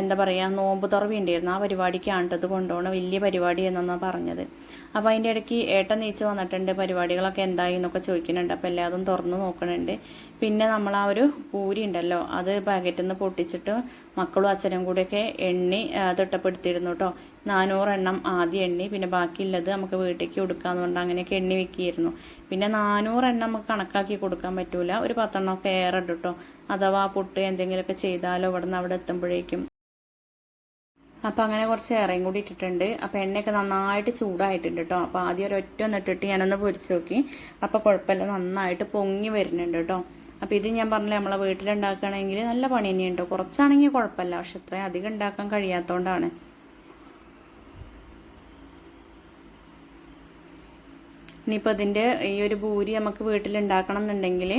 എന്താ പറയുക നോമ്പ് തുറവി ഉണ്ടായിരുന്നു ആ പരിപാടിക്കാണ് ഇത് കൊണ്ടുപോകണം വലിയ പരിപാടി എന്നാണ് പറഞ്ഞത്. അപ്പോൾ അതിന്റെ ഇടയ്ക്ക് ഏട്ടൻ നീച്ച് വന്നിട്ടുണ്ട് പരിപാടികളൊക്കെ എന്തായി എന്നൊക്കെ ചോദിക്കുന്നുണ്ട്. അപ്പോൾ എല്ലാതും തുറന്ന് നോക്കണുണ്ട്. പിന്നെ നമ്മൾ ആ ഒരു പൂരി ഉണ്ടല്ലോ അത് പാക്കറ്റിൽ നിന്ന് പൊട്ടിച്ചിട്ട് മക്കളും അച്ഛനും കൂടെയൊക്കെ എണ്ണി തിട്ടപ്പെടുത്തിയിരുന്നു കേട്ടോ നാനൂറെണ്ണം ആദ്യം എണ്ണി പിന്നെ ബാക്കിയുള്ളത് നമുക്ക് വീട്ടിലേക്ക് കൊടുക്കാന്ന് പറഞ്ഞാൽ അങ്ങനെയൊക്കെ എണ്ണി വെക്കിയിരുന്നു. പിന്നെ നാനൂറെണ്ണം നമുക്ക് കണക്കാക്കി കൊടുക്കാൻ പറ്റൂല. ഒരു പത്തെണ്ണമൊക്കെ ഏറെ ഇട്ടോ അഥവാ പൊട്ട് എന്തെങ്കിലുമൊക്കെ ചെയ്താലോ ഇവിടെ നിന്ന് അവിടെ എത്തുമ്പോഴേക്കും. അപ്പോൾ അങ്ങനെ കുറച്ച് ഏറെയും കൂടി ഇട്ടിട്ടുണ്ട്. അപ്പോൾ എണ്ണയൊക്കെ നന്നായിട്ട് ചൂടായിട്ടുണ്ട് കേട്ടോ അപ്പോൾ ആദ്യം ഒരു ഒറ്റ ഒന്ന് ഇട്ടിട്ട് ഞാനൊന്ന് പൊരിച്ച് നോക്കി. അപ്പോൾ കുഴപ്പമില്ല നന്നായിട്ട് പൊങ്ങി വരുന്നുണ്ട് കേട്ടോ അപ്പോൾ ഇത് ഞാൻ പറഞ്ഞില്ല നമ്മളെ വീട്ടിലുണ്ടാക്കുകയാണെങ്കിൽ നല്ല പണി തന്നെയുണ്ടോ കുറച്ചാണെങ്കിൽ കുഴപ്പമില്ല. പക്ഷെ ഇത്രയും അധികം ഉണ്ടാക്കാൻ കഴിയാത്തതുകൊണ്ടാണ്. ഇനിയിപ്പോൾ അതിന്റെ ഈ ഒരു ഭൂരി നമുക്ക് വീട്ടിലുണ്ടാക്കണം എന്നുണ്ടെങ്കിൽ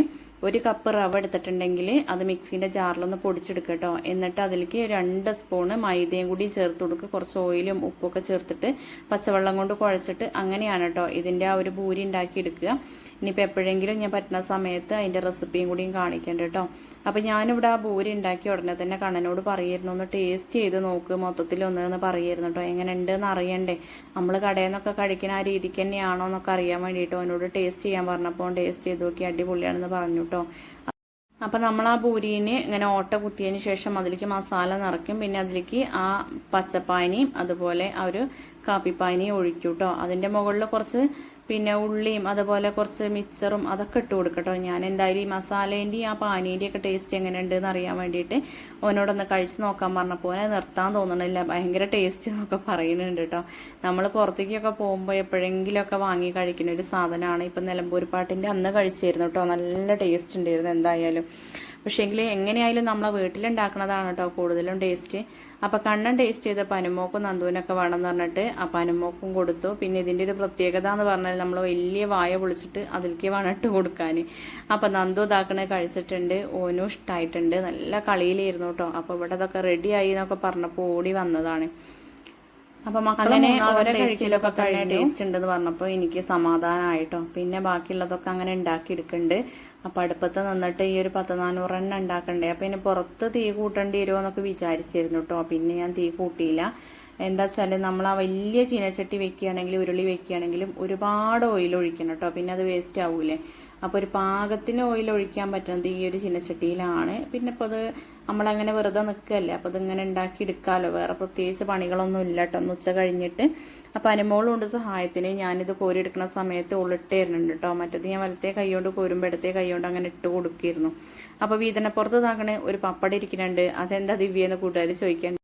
ഒരു കപ്പ് റവ എടുത്തിട്ടുണ്ടെങ്കിൽ അത് മിക്സിന്റെ ജാറിലൊന്ന് പൊടിച്ചെടുക്കുക എന്നിട്ട് അതിലേക്ക് രണ്ട് സ്പൂണ് മൈദയും കൂടി ചേർത്ത് കൊടുക്കുക കുറച്ച് ഓയിലും ഉപ്പൊക്കെ ചേർത്തിട്ട് പച്ചവെള്ളം കൊണ്ട് കുഴച്ചിട്ട് അങ്ങനെയാണ് കേട്ടോ ഇതിന്റെ ആ ഒരു ഭൂരി ഉണ്ടാക്കി എടുക്കുക. ഇനിയിപ്പോൾ എപ്പോഴെങ്കിലും ഞാൻ പറ്റുന്ന സമയത്ത് അതിന്റെ റെസിപ്പിയും കൂടിയും കാണിക്കണ്ട കേട്ടോ അപ്പോൾ ഞാനിവിടെ ആ ഭൂരി ഉണ്ടാക്കി ഉടനെ തന്നെ കണ്ണനോട് പറയായിരുന്നു ഒന്ന് ടേസ്റ്റ് ചെയ്ത് നോക്ക് മൊത്തത്തിൽ ഒന്ന് പറയായിരുന്നു കേട്ടോ എങ്ങനെ ഉണ്ടെന്ന് അറിയണ്ടേ? നമ്മൾ കടയിൽ നിന്നൊക്കെ കഴിക്കുന്ന ആ രീതിക്ക് തന്നെയാണോ എന്നൊക്കെ അറിയാൻ വേണ്ടിയിട്ട് അവനോട് ടേസ്റ്റ് ചെയ്യാൻ പറഞ്ഞപ്പോൾ ടേസ്റ്റ് ചെയ്ത് നോക്കി അടിപൊളിയാണെന്ന് പറഞ്ഞു കേട്ടോ. അപ്പം നമ്മൾ ആ പൂരിന് ഇങ്ങനെ ഓട്ട കുത്തിയതിന് ശേഷം അതിലേക്ക് മസാല നിറയ്ക്കും. പിന്നെ അതിലേക്ക് ആ പച്ചപ്പാനിയും അതുപോലെ ആ ഒരു കാപ്പിപ്പാനിയും ഒഴിക്കും കേട്ടോ. അതിന്റെ മുകളിൽ കുറച്ച് പിന്നെ ഉള്ളിയും അതുപോലെ കുറച്ച് മിക്സറും അതൊക്കെ ഇട്ട് കൊടുക്കട്ടോ. ഞാൻ എന്തായാലും ഈ മസാലേന്റെയും ആ പാനീന്റെയും ഒക്കെ ടേസ്റ്റ് എങ്ങനെ ഉണ്ടെന്ന് അറിയാൻ വേണ്ടിയിട്ട് ഓനോടൊന്ന് കഴിച്ച് നോക്കാൻ പറഞ്ഞപ്പോൾ ഓനെ നിർത്താൻ തോന്നണില്ല. ഭയങ്കര ടേസ്റ്റ് എന്നൊക്കെ പറയുന്നുണ്ട് കേട്ടോ. നമ്മൾ പുറത്തേക്കൊക്കെ പോകുമ്പോൾ എപ്പോഴെങ്കിലുമൊക്കെ വാങ്ങി കഴിക്കുന്ന ഒരു സാധനമാണ്. ഇപ്പം നിലമ്പൂർ പാട്ടിന്റെ അന്ന് കഴിച്ചിരുന്നു കേട്ടോ. നല്ല ടേസ്റ്റ് ഉണ്ടായിരുന്നു എന്തായാലും. പക്ഷേങ്കിൽ എങ്ങനെയായാലും നമ്മളെ വീട്ടിലുണ്ടാക്കുന്നതാണ് കേട്ടോ കൂടുതലും ടേസ്റ്റ്. അപ്പം കണ്ണൻ ടേസ്റ്റ് ചെയ്ത പനുമോക്കും നന്ദുവിനൊക്കെ വേണമെന്ന് പറഞ്ഞിട്ട് ആ പനുമോക്കും കൊടുത്തു. പിന്നെ ഇതിന്റെ ഒരു പ്രത്യേകത എന്ന് പറഞ്ഞാൽ നമ്മൾ വലിയ വായ പൊളിച്ചിട്ട് അതിലേക്ക് വേണം ഇട്ട് കൊടുക്കാൻ അപ്പം നന്ദു ഇതാക്കണേ കഴിച്ചിട്ടുണ്ട് ഓനും ഇഷ്ടമായിട്ടുണ്ട് നല്ല കളിയിലായിരുന്നു കേട്ടോ അപ്പോൾ ഇവിടെ അതൊക്കെ റെഡിയായി എന്നൊക്കെ പറഞ്ഞപ്പോൾ ഓടി വന്നതാണ്. അപ്പൊ മക്കളെ ഓരോ കഴിച്ചിലൊക്കെ തന്നെ ടേസ്റ്റ് ഉണ്ടെന്ന് പറഞ്ഞപ്പോൾ എനിക്ക് സമാധാനമായിട്ടോ പിന്നെ ബാക്കിയുള്ളതൊക്കെ അങ്ങനെ ഉണ്ടാക്കി എടുക്കുന്നുണ്ട് അപ്പൊ അടുപ്പത്ത് നിന്നിട്ട് ഈ ഒരു പത്ത് എണ്ണ ഉണ്ടാക്കണ്ടേ? അപ്പൊ ഇനി പുറത്ത് തീ കൂട്ടേണ്ടി വരുമോ എന്നൊക്കെ വിചാരിച്ചിരുന്നു കേട്ടോ പിന്നെ ഞാൻ തീ കൂട്ടിയില്ല. എന്താ വെച്ചാൽ നമ്മൾ ആ വലിയ ചീനച്ചട്ടി വെക്കുകയാണെങ്കിലും ഉരുളി വെക്കുകയാണെങ്കിലും ഒരുപാട് ഓയിൽ ഒഴിക്കണം കേട്ടോ പിന്നെ അത് വേസ്റ്റ് ആവൂലേ. അപ്പോൾ ഒരു പാകത്തിന് ഓയിൽ ഒഴിക്കാൻ പറ്റുന്നത് ഈ ഒരു ചീനച്ചട്ടിയിലാണ്. പിന്നെ ഇപ്പോൾ അത് നമ്മളങ്ങനെ വെറുതെ നിൽക്കുകയല്ലേ അപ്പോൾ ഇതിങ്ങനെ ഉണ്ടാക്കി എടുക്കാമല്ലോ വേറെ പ്രത്യേകിച്ച് പണികളൊന്നും ഇല്ല കേട്ടോ ഒന്ന് ഉച്ച കഴിഞ്ഞിട്ട്. അപ്പോൾ അനുമോളുണ്ട് സഹായത്തിന്. ഞാനിത് കോരിയെടുക്കുന്ന സമയത്ത് ഉള്ളിട്ട് തരുന്നുണ്ട് കേട്ടോ മറ്റത് ഞാൻ വലത്തെ കൈകൊണ്ട് കോരുമ്പോൾ ഇടത്തെ കൈകൊണ്ട് അങ്ങനെ ഇട്ട് കൊടുക്കിയിരുന്നു. അപ്പോൾ വീതനപ്പുറത്ത് താങ്ങണേ ഒരു പപ്പടി ഇരിക്കുന്നുണ്ട്. അതെന്താ ദിവ്യെന്ന് കൂട്ടുകാർ ചോദിക്കാൻ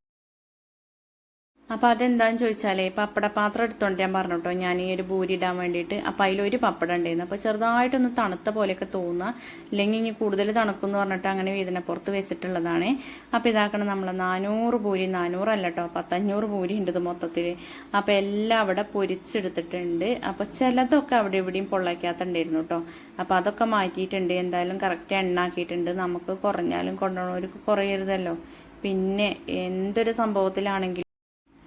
അപ്പോൾ അതെന്താന്ന് ചോദിച്ചാലേ പപ്പട പാത്രം എടുത്തോണ്ട് ഞാൻ പറഞ്ഞു കേട്ടോ ഞാൻ ഈ ഒരു പൂരി ഇടാൻ വേണ്ടിയിട്ട് അപ്പോൾ അതിലൊരു പപ്പടം ഉണ്ടായിരുന്നു. അപ്പോൾ ചെറുതായിട്ടൊന്ന് തണുത്ത പോലെയൊക്കെ തോന്നുക അല്ലെങ്കിൽ ഇനി കൂടുതൽ തണുക്കുമെന്ന് പറഞ്ഞിട്ട് അങ്ങനെ വീതിനെ പുറത്ത് വെച്ചിട്ടുള്ളതാണ്. അപ്പോൾ ഇതാക്കണം നമ്മൾ നാനൂറ് പൂരി നാനൂറല്ല കേട്ടോ പത്തഞ്ഞൂറ് പൂരി ഉണ്ട് ഇത് മൊത്തത്തിൽ. അപ്പോൾ എല്ലാം അവിടെ പൊരിച്ചെടുത്തിട്ടുണ്ട്. അപ്പോൾ ചിലതൊക്കെ അവിടെ ഇവിടെയും പൊള്ളയ്ക്കാത്തുണ്ടായിരുന്നു കേട്ടോ അപ്പോൾ അതൊക്കെ മാറ്റിയിട്ടുണ്ട്. എന്തായാലും കറക്റ്റ് എണ്ണാക്കിയിട്ടുണ്ട്. നമുക്ക് കുറഞ്ഞാലും കൊണ്ടുപോകണവർക്ക് കുറയരുതല്ലോ. പിന്നെ എന്തൊരു സംഭവത്തിലാണെങ്കിലും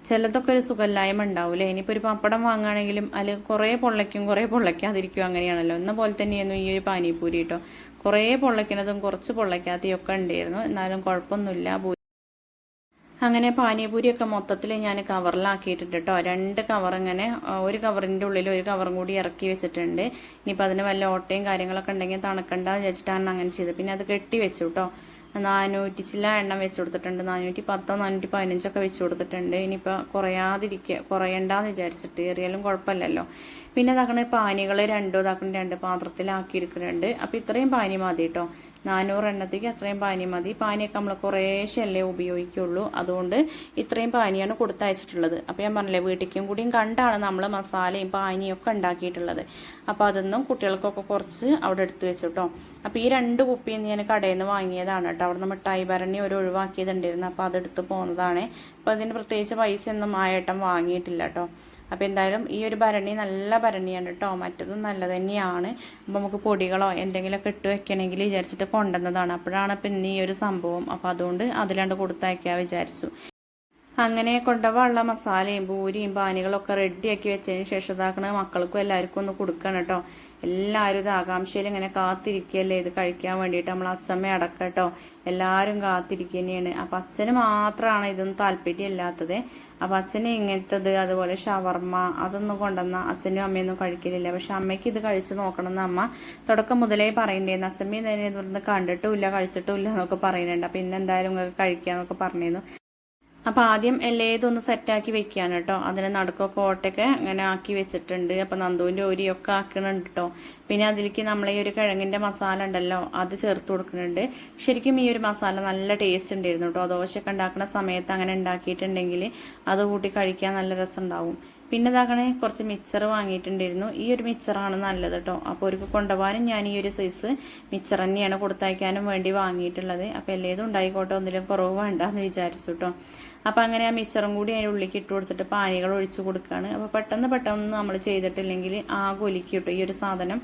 ചിലതൊക്കെ ഒരു സുഖമില്ലായ്മ ഉണ്ടാവൂലേ? ഇനിയിപ്പോൾ ഒരു പപ്പടം വാങ്ങുകയാണെങ്കിലും അതിൽ കുറേ പൊള്ളയ്ക്കും കുറേ പൊള്ളയ്ക്കാതിരിക്കും അങ്ങനെയാണല്ലോ. എന്ന പോലെ തന്നെയായിരുന്നു ഈ ഒരു പാനിപൂരി കേട്ടോ. കുറേ പൊള്ളയ്ക്കുന്നതും കുറച്ച് പൊള്ളയ്ക്കാത്തയും ഒക്കെ ഉണ്ടായിരുന്നു. എന്നാലും കുഴപ്പമൊന്നുമില്ല. അങ്ങനെ പാനിപൂരിയൊക്കെ മൊത്തത്തിൽ ഞാൻ കവറിലാക്കിയിട്ടുണ്ട് കേട്ടോ. രണ്ട് കവർ ഇങ്ങനെ ഒരു കവറിന്റെ ഉള്ളിൽ ഒരു കവറും കൂടി ഇറക്കി വെച്ചിട്ടുണ്ട്. ഇനിയിപ്പോൾ അതിന് വല്ല ഓട്ടയും കാര്യങ്ങളൊക്കെ ഉണ്ടെങ്കിൽ തണുക്കണ്ടെന്ന് വിചാരിച്ചിട്ടാണ് അങ്ങനെ ചെയ്തത്. പിന്നെ അത് കെട്ടി വെച്ചു കേട്ടോ. നാനൂറ്റി ചില എണ്ണം വെച്ച് കൊടുത്തിട്ടുണ്ട്. നാനൂറ്റി പത്തോ നാനൂറ്റി പതിനഞ്ചൊക്കെ വെച്ച് കൊടുത്തിട്ടുണ്ട്. ഇനിയിപ്പോൾ കുറയാതിരിക്കുക കുറയണ്ടെന്ന് വിചാരിച്ചിട്ട് ഏറിയാലും കുഴപ്പമില്ലല്ലോ. പിന്നെ ഇതാക്കണ പാനികൾ രണ്ടോ ഇതാക്കണ രണ്ട് പാത്രത്തിലാക്കിയിരിക്കുന്നുണ്ട് അപ്പോൾ ഇത്രയും പാനി മതി കേട്ടോ നാനൂറ് എണ്ണത്തേക്ക് അത്രയും പാനി മതി. പാനിയൊക്കെ നമ്മൾ കുറേശ്ശല്ലേ ഉപയോഗിക്കുള്ളൂ. അതുകൊണ്ട് ഇത്രയും പാനിയാണ് കൊടുത്തയച്ചിട്ടുള്ളത്. അപ്പോൾ ഞാൻ പറഞ്ഞില്ലേ വീട്ടിലേക്കും കൂടിയും കണ്ടാണ് നമ്മൾ മസാലയും പാനിയും ഒക്കെ ഉണ്ടാക്കിയിട്ടുള്ളത്. അപ്പോൾ അതൊന്നും കുട്ടികൾക്കൊക്കെ കുറച്ച് അവിടെ എടുത്തു വെച്ചു കേട്ടോ അപ്പോൾ ഈ രണ്ട് കുപ്പിയും ഞാൻ കടയിൽ നിന്ന് വാങ്ങിയതാണ് കേട്ടോ അവിടെ നിന്ന് മിഠായി ഭരണി ഒരു ഒഴിവാക്കിയതുണ്ടായിരുന്നു. അപ്പോൾ അതെടുത്ത് പോകുന്നതാണ് അപ്പോൾ അതിന് പ്രത്യേകിച്ച് പൈസ ഒന്നും ആ വാങ്ങിയിട്ടില്ല കേട്ടോ അപ്പോൾ എന്തായാലും ഈ ഒരു ഭരണി നല്ല ഭരണിയാണ് കേട്ടോ മറ്റതും നല്ല തന്നെയാണ്. അപ്പോൾ നമുക്ക് പൊടികളോ എന്തെങ്കിലുമൊക്കെ ഇട്ട് വെക്കണമെങ്കിൽ വിചാരിച്ചിട്ട് കൊണ്ടുവന്നതാണ്. അപ്പോഴാണ് ഇപ്പം ഇന്ന് ഈ ഒരു സംഭവം. അപ്പോൾ അതുകൊണ്ട് അതിലാണ്ട് കൊടുത്തയക്കാൻ വിചാരിച്ചു. അങ്ങനെ കൊണ്ടുപോകാനുള്ള മസാലയും പൂരിയും പാനികളൊക്കെ റെഡിയാക്കി വെച്ചതിന് ശേഷം ഇതാക്കണ മക്കൾക്കും എല്ലാവർക്കും ഒന്ന് കൊടുക്കണം കേട്ടോ. എല്ലാവരും ഇത് ആകാംക്ഷയിൽ ഇങ്ങനെ കാത്തിരിക്കുകയല്ലേ? ഇത് കഴിക്കാൻ വേണ്ടിയിട്ട് നമ്മൾ അച്ഛമ്മ അടക്കട്ടോ. എല്ലാവരും കാത്തിരിക്കുക തന്നെയാണ്. അപ്പം അച്ഛന് മാത്രമാണ് ഇതൊന്നും താല്പര്യമില്ലാത്തത് അപ്പം അച്ഛന് ഇങ്ങനത്തത് അതുപോലെ ഷവർമ്മ അതൊന്നും കൊണ്ടുവന്ന അച്ഛനും അമ്മയൊന്നും കഴിക്കലില്ല. പക്ഷെ അമ്മയ്ക്ക് ഇത് കഴിച്ച് നോക്കണം എന്ന് അമ്മ തുടക്കം മുതലേ പറയണ്ടായിരുന്നു അച്ഛമ്മയും തന്നെ ഇവിടുന്ന് കണ്ടിട്ടുമില്ല കഴിച്ചിട്ടുമില്ല എന്നൊക്കെ പറയുന്നുണ്ട്. അപ്പം ഇന്നെന്തായാലും നിങ്ങൾക്ക് പറഞ്ഞിരുന്നു. അപ്പോൾ ആദ്യം എല്ലേതൊന്ന് സെറ്റാക്കി വെക്കുകയാണ് കേട്ടോ അതിനെ നടുക്കൊക്കെ ഓട്ടൊക്കെ അങ്ങനെ ആക്കി വെച്ചിട്ടുണ്ട്. അപ്പോൾ നന്ദുവിന്റെ ഒരിയൊക്കെ ആക്കണുണ്ട് കേട്ടോ പിന്നെ അതിലേക്ക് നമ്മൾ ഈ ഒരു കിഴങ്ങിന്റെ മസാല ഉണ്ടല്ലോ അത് ചേർത്ത് കൊടുക്കുന്നുണ്ട്. ശരിക്കും ഈ ഒരു മസാല നല്ല ടേസ്റ്റ് ഉണ്ടായിരുന്നു കേട്ടോ ദോശയൊക്കെ ഉണ്ടാക്കുന്ന സമയത്ത് അങ്ങനെ ഉണ്ടാക്കിയിട്ടുണ്ടെങ്കിൽ അത് കൂട്ടി കഴിക്കാൻ നല്ല രസം ഉണ്ടാവും പിന്നെ ഇതാക്കണേ കുറച്ച് മിക്സർ വാങ്ങിയിട്ടുണ്ടായിരുന്നു. ഈ ഒരു മിച്ചറാണ് നല്ലത് കേട്ടോ അപ്പോൾ ഒരു കൊണ്ടുപോകാനും ഞാൻ ഈ ഒരു സൈസ് മിച്ചർ തന്നെയാണ് കൊടുത്തയക്കാനും വേണ്ടി വാങ്ങിയിട്ടുള്ളത്. അപ്പോൾ എല്ലേതും ഉണ്ടായിക്കോട്ടെ ഒന്നിലും കുറവ് വേണ്ട എന്ന് വിചാരിച്ചു കേട്ടോ അപ്പോൾ അങ്ങനെ ആ മിക്സറും കൂടി അതിന്റെ ഉള്ളിലേക്ക് ഇട്ട് കൊടുത്തിട്ട് പാനികൾ ഒഴിച്ചു കൊടുക്കുകയാണ് അപ്പോൾ പെട്ടെന്ന് പെട്ടെന്ന് നമ്മൾ ചെയ്തിട്ടില്ലെങ്കിൽ ആകെ ഒലിക്കും കേട്ടോ ഈ ഒരു സാധനം.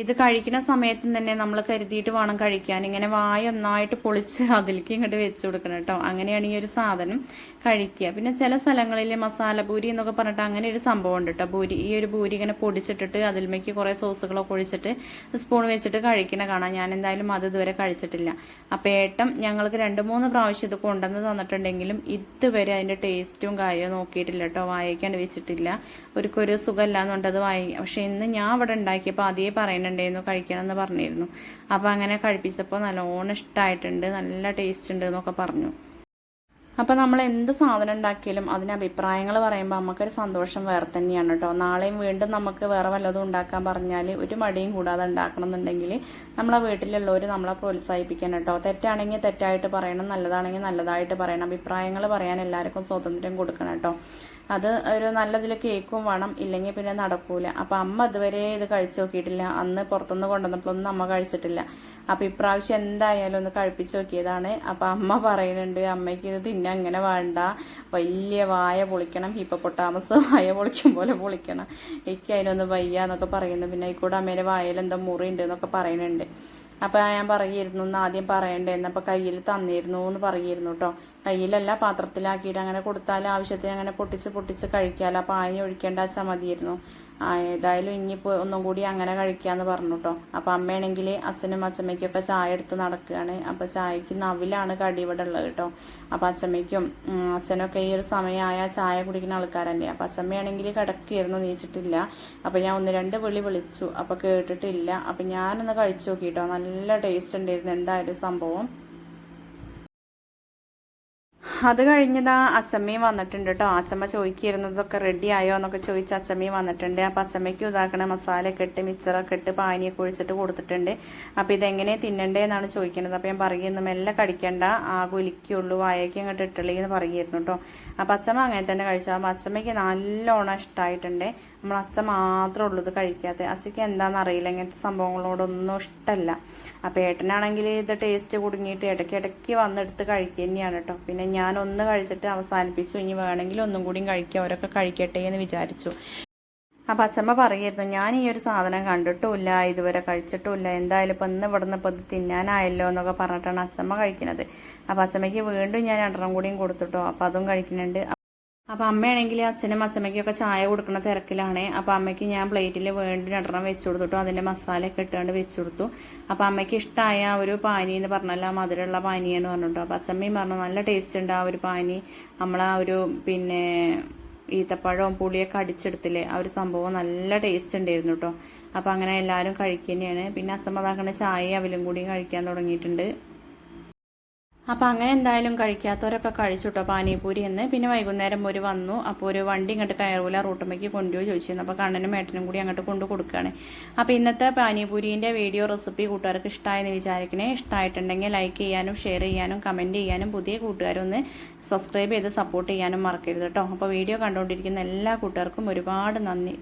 ഇത് കഴിക്കുന്ന സമയത്തും തന്നെ നമ്മൾ കരുതിയിട്ട് വേണം കഴിക്കാൻ. ഇങ്ങനെ വായ ഒന്നായിട്ട് പൊളിച്ച് അതിലേക്ക് ഇങ്ങോട്ട് വെച്ച് കൊടുക്കണം കേട്ടോ അങ്ങനെയാണ് ഈ ഒരു സാധനം കഴിക്കുക. പിന്നെ ചില സ്ഥലങ്ങളിൽ മസാല പൂരി എന്നൊക്കെ പറഞ്ഞിട്ട് അങ്ങനെ ഒരു സംഭവം ഉണ്ട് കേട്ടോ പൂരി ഈ ഒരു പൂരി ഇങ്ങനെ പൊടിച്ചിട്ടിട്ട് അതിലേക്ക് കുറേ സോസുകളൊക്കെ ഒഴിച്ചിട്ട് സ്പൂൺ വെച്ചിട്ട് കഴിക്കണ കാണാം. ഞാൻ എന്തായാലും അത് ഇതുവരെ കഴിച്ചിട്ടില്ല. അപ്പൊ ഏട്ടം ഞങ്ങൾക്ക് രണ്ട് മൂന്ന് പ്രാവശ്യം ഇത് കൊണ്ടുവന്ന് തന്നിട്ടുണ്ടെങ്കിലും ഇതുവരെ അതിന്റെ ടേസ്റ്റും കാര്യവും നോക്കിയിട്ടില്ല കേട്ടോ വായിക്കാണ്ട് വെച്ചിട്ടില്ല. ഒരു സുഖമില്ല എന്നുണ്ട് അത് വായി. പക്ഷെ ഇന്ന് ഞാൻ അവിടെ ഉണ്ടാക്കിയപ്പോൾ അതേ പറയുന്നുണ്ടായിരുന്നു കഴിക്കണം എന്ന് പറഞ്ഞിരുന്നു. അപ്പോൾ അങ്ങനെ കഴിപ്പിച്ചപ്പോൾ നല്ലോണം ഇഷ്ടമായിട്ടുണ്ട് നല്ല ടേസ്റ്റ് ഉണ്ട് എന്നൊക്കെ പറഞ്ഞു. അപ്പോൾ നമ്മൾ എന്ത് സാധനം ഉണ്ടാക്കിയാലും അതിന് അഭിപ്രായങ്ങൾ പറയുമ്പോൾ നമുക്കൊരു സന്തോഷം വേറെ തന്നെയാണ് കേട്ടോ. നാളെയും വീണ്ടും നമുക്ക് വേറെ വല്ലതും ഉണ്ടാക്കാൻ പറഞ്ഞാൽ ഒരു മടിയും കൂടാതെ ഉണ്ടാക്കണം എന്നുണ്ടെങ്കിൽ നമ്മളെ വീട്ടിലുള്ളവർ നമ്മളെ പ്രോത്സാഹിപ്പിക്കണം കേട്ടോ. തെറ്റാണെങ്കിൽ തെറ്റായിട്ട് പറയണം നല്ലതാണെങ്കിൽ നല്ലതായിട്ട് പറയണം. അഭിപ്രായങ്ങൾ പറയാൻ എല്ലാവർക്കും സ്വാതന്ത്ര്യം കൊടുക്കണം കേട്ടോ. അത് ഒരു നല്ലതിൽ കേക്കും വേണം ഇല്ലെങ്കിൽ പിന്നെ നടക്കൂല. അപ്പം അമ്മ അതുവരെ ഇത് കഴിച്ചു നോക്കിയിട്ടില്ല. അന്ന് പുറത്തുനിന്ന് കൊണ്ടുവന്നപ്പോഴൊന്നും അമ്മ കഴിച്ചിട്ടില്ല. അപ്പം ഇപ്രാവശ്യം എന്തായാലും ഒന്ന് കഴിപ്പിച്ച് നോക്കിയതാണ്. അപ്പൊ അമ്മ പറയുന്നുണ്ട് അമ്മയ്ക്ക് ഇത് തിന്നെ അങ്ങനെ വേണ്ട. വലിയ വായ പൊളിക്കണം ഹിപ്പൊട്ടാമസ് വായ പൊളിക്കും പോലെ പൊളിക്കണം. എനിക്ക് അതിനൊന്ന് വയ്യ എന്നൊക്കെ പറയുന്നു. പിന്നെ ആയിക്കൂടെ അമ്മേന്റെ വായയിൽ എന്തോ മുറിയുണ്ട് എന്നൊക്കെ പറയുന്നുണ്ട്. അപ്പോൾ ഞാൻ പറയായിരുന്നു എന്ന് ആദ്യം പറയണ്ടേന്ന് അപ്പോൾ കയ്യിൽ തന്നിരുന്നു എന്ന് പറയായിരുന്നു കേട്ടോ കയ്യിലല്ല പാത്രത്തിലാക്കിയിട്ട് അങ്ങനെ കൊടുത്താൽ ആവശ്യത്തിന് അങ്ങനെ പൊട്ടിച്ച് പൊട്ടിച്ച് കഴിക്കാമല്ലോ അപ്പോൾ ആയി ഒഴിക്കേണ്ട വെച്ചാൽ മതിയായിരുന്നു. ഏതായാലും ഇനിയിപ്പോൾ ഒന്നും കൂടി അങ്ങനെ കഴിക്കാന്ന് പറഞ്ഞു കേട്ടോ അപ്പോൾ അമ്മയാണെങ്കിൽ അച്ഛനും അച്ഛമ്മയ്ക്കൊക്കെ ചായ എടുത്ത് നടക്കുകയാണ്. അപ്പോൾ ചായക്ക് നവിലാണ് കടി ഇവിടെ ഉള്ളത് കേട്ടോ. അപ്പോൾ അച്ഛമ്മയ്ക്കും അച്ഛനൊക്കെ ഈ ഒരു സമയമായ ചായ കുടിക്കുന്ന ആൾക്കാരല്ലേ. അപ്പോൾ അച്ഛമ്മയാണെങ്കിൽ കിടക്കുകയായിരുന്നു നീച്ചിട്ടില്ല. അപ്പോൾ ഞാൻ ഒന്ന് രണ്ട് വിളി വിളിച്ചു. അപ്പോൾ കേട്ടിട്ടില്ല. അപ്പോൾ ഞാനൊന്ന് കഴിച്ചു നോക്കി കേട്ടോ നല്ല ടേസ്റ്റ് ഉണ്ടായിരുന്നു. എന്തായാലും സംഭവം. അത് കഴിഞ്ഞതാ അച്ചമ്മയും വന്നിട്ടുണ്ട് കേട്ടോ അച്ചമ്മ ചോദിക്കുന്നതൊക്കെ റെഡി ആയോ എന്നൊക്കെ ചോദിച്ച അച്ചമ്മയും വന്നിട്ടുണ്ട്. അപ്പം അച്ചമ്മയ്ക്ക് ഇതാക്കണ മസാലയൊക്കെ ഇട്ട് മിച്ചറൊക്കെ ഇട്ട് പാനിയൊക്കെ ഒഴിച്ചിട്ട് കൊടുത്തിട്ടുണ്ട്. അപ്പം ഇതെങ്ങനെ തിന്നണ്ടേ എന്നാണ് ചോദിക്കുന്നത്. അപ്പം ഞാൻ പറയുന്നു മെല്ലെ കടിക്കണ്ട. ആ കുലിക്കുള്ളൂ വായയ്ക്ക് ഇങ്ങോട്ട് ഇട്ടുള്ളൂ എന്ന് പറയുന്നു കേട്ടോ അപ്പം അച്ചമ്മ അങ്ങനെ തന്നെ കഴിച്ചു. അപ്പം അച്ചമ്മയ്ക്ക് നല്ലോണം ഇഷ്ടമായിട്ടുണ്ട് നമ്മൾ അച്ഛൻ മാത്രമേ ഉള്ളൂ ഇത് കഴിക്കാത്ത. അച്ഛക്ക് എന്താണെന്ന് അറിയില്ല. ഇങ്ങനത്തെ സംഭവങ്ങളോടൊന്നും ഇഷ്ടമല്ല അപ്പോൾ ഏട്ടനാണെങ്കിൽ ഇത് ടേസ്റ്റ് കുടുങ്ങിയിട്ട് ഇടയ്ക്ക് ഇടയ്ക്ക് വന്നെടുത്ത് കഴിക്കുക തന്നെയാണ് കേട്ടോ പിന്നെ ഞാൻ ഒന്ന് കഴിച്ചിട്ട് അവസാനിപ്പിച്ചു. ഇനി വേണമെങ്കിൽ ഒന്നും കൂടിയും കഴിക്കുക അവരൊക്കെ കഴിക്കട്ടെ എന്ന് വിചാരിച്ചു. അപ്പം അച്ഛമ്മ പറയായിരുന്നു ഞാൻ ഈ ഒരു സാധനം കണ്ടിട്ടുമില്ല. ഇതുവരെ കഴിച്ചിട്ടുമില്ല. എന്തായാലും ഇപ്പം ഇന്ന് ഇവിടെ നിന്ന് ഇപ്പം തിന്നാനായല്ലോ എന്നൊക്കെ പറഞ്ഞിട്ടാണ് അച്ഛമ്മ കഴിക്കുന്നത്. അപ്പം അച്ഛമ്മയ്ക്ക് വീണ്ടും ഞാൻ രണ്ടെണ്ണം കൂടിയും കൊടുത്തിട്ടോ അപ്പം അതും കഴിക്കുന്നുണ്ട്. അപ്പം അമ്മയാണെങ്കിൽ അച്ഛനും അച്ഛമ്മയ്ക്കൊക്കെ ചായ കൊടുക്കുന്ന തിരക്കിലാണ്. അപ്പൊ അമ്മയ്ക്ക് ഞാൻ പ്ലേറ്റിൽ വേണ്ടി രണ്ടെണ്ണം വെച്ച് കൊടുത്തിട്ടു. അതിന്റെ മസാലയൊക്കെ ഇട്ടുകൊണ്ട് വെച്ച് കൊടുത്തു. അപ്പൊ അമ്മയ്ക്ക് ഇഷ്ടമായ ഒരു പാനി എന്ന് പറഞ്ഞല്ല മധുരമുള്ള എന്ന് പറഞ്ഞിട്ടു. അപ്പൊ അച്ഛമ്മയും പറഞ്ഞു നല്ല ടേസ്റ്റ് ഉണ്ട് ആ ഒരു പാനി. നമ്മളാ ഒരു പിന്നെ ഈത്തപ്പഴവും പുളിയൊക്കെ അടിച്ചെടുത്തില്ലേ ആ ഒരു സംഭവം നല്ല ടേസ്റ്റ് ഉണ്ടായിരുന്നു കേട്ടോ അപ്പൊ അങ്ങനെ എല്ലാവരും കഴിക്കുന്നതാണ് പിന്നെ അച്ഛമ്മ ചായ അവലും കൂടിയും കഴിക്കാൻ തുടങ്ങിയിട്ടുണ്ട്. അപ്പോൾ അങ്ങനെ എന്തായാലും കഴിക്കാത്തവരൊക്കെ കഴിച്ചുട്ടോ പാനിപൂരി എന്ന്. പിന്നെ വൈകുന്നേരം ഒരു വന്നു. അപ്പോൾ ഒരു വണ്ടി ഇങ്ങോട്ട് കയറൂല റൂട്ടുമ്മയ്ക്ക് കൊണ്ടുപോയി ചോദിച്ചിരുന്നു. അപ്പോൾ കണ്ണനും മേട്ടനും കൂടി അങ്ങോട്ട് കൊണ്ടു കൊടുക്കുകയാണ് അപ്പോൾ ഇന്നത്തെ പാനിപൂരിന്റെ വീഡിയോ റെസിപ്പി കൂട്ടുകാർക്ക് ഇഷ്ടമായെന്ന് വിചാരിക്കണേ. ഇഷ്ടമായിട്ടുണ്ടെങ്കിൽ ലൈക്ക് ചെയ്യാനും ഷെയർ ചെയ്യാനും കമന്റ് ചെയ്യാനും പുതിയ കൂട്ടുകാരൊന്ന് സബ്സ്ക്രൈബ് ചെയ്ത് സപ്പോർട്ട് ചെയ്യാനും മറക്കരുത് കേട്ടോ അപ്പോൾ വീഡിയോ കണ്ടുകൊണ്ടിരിക്കുന്ന എല്ലാ കൂട്ടുകാർക്കും ഒരുപാട് നന്ദി.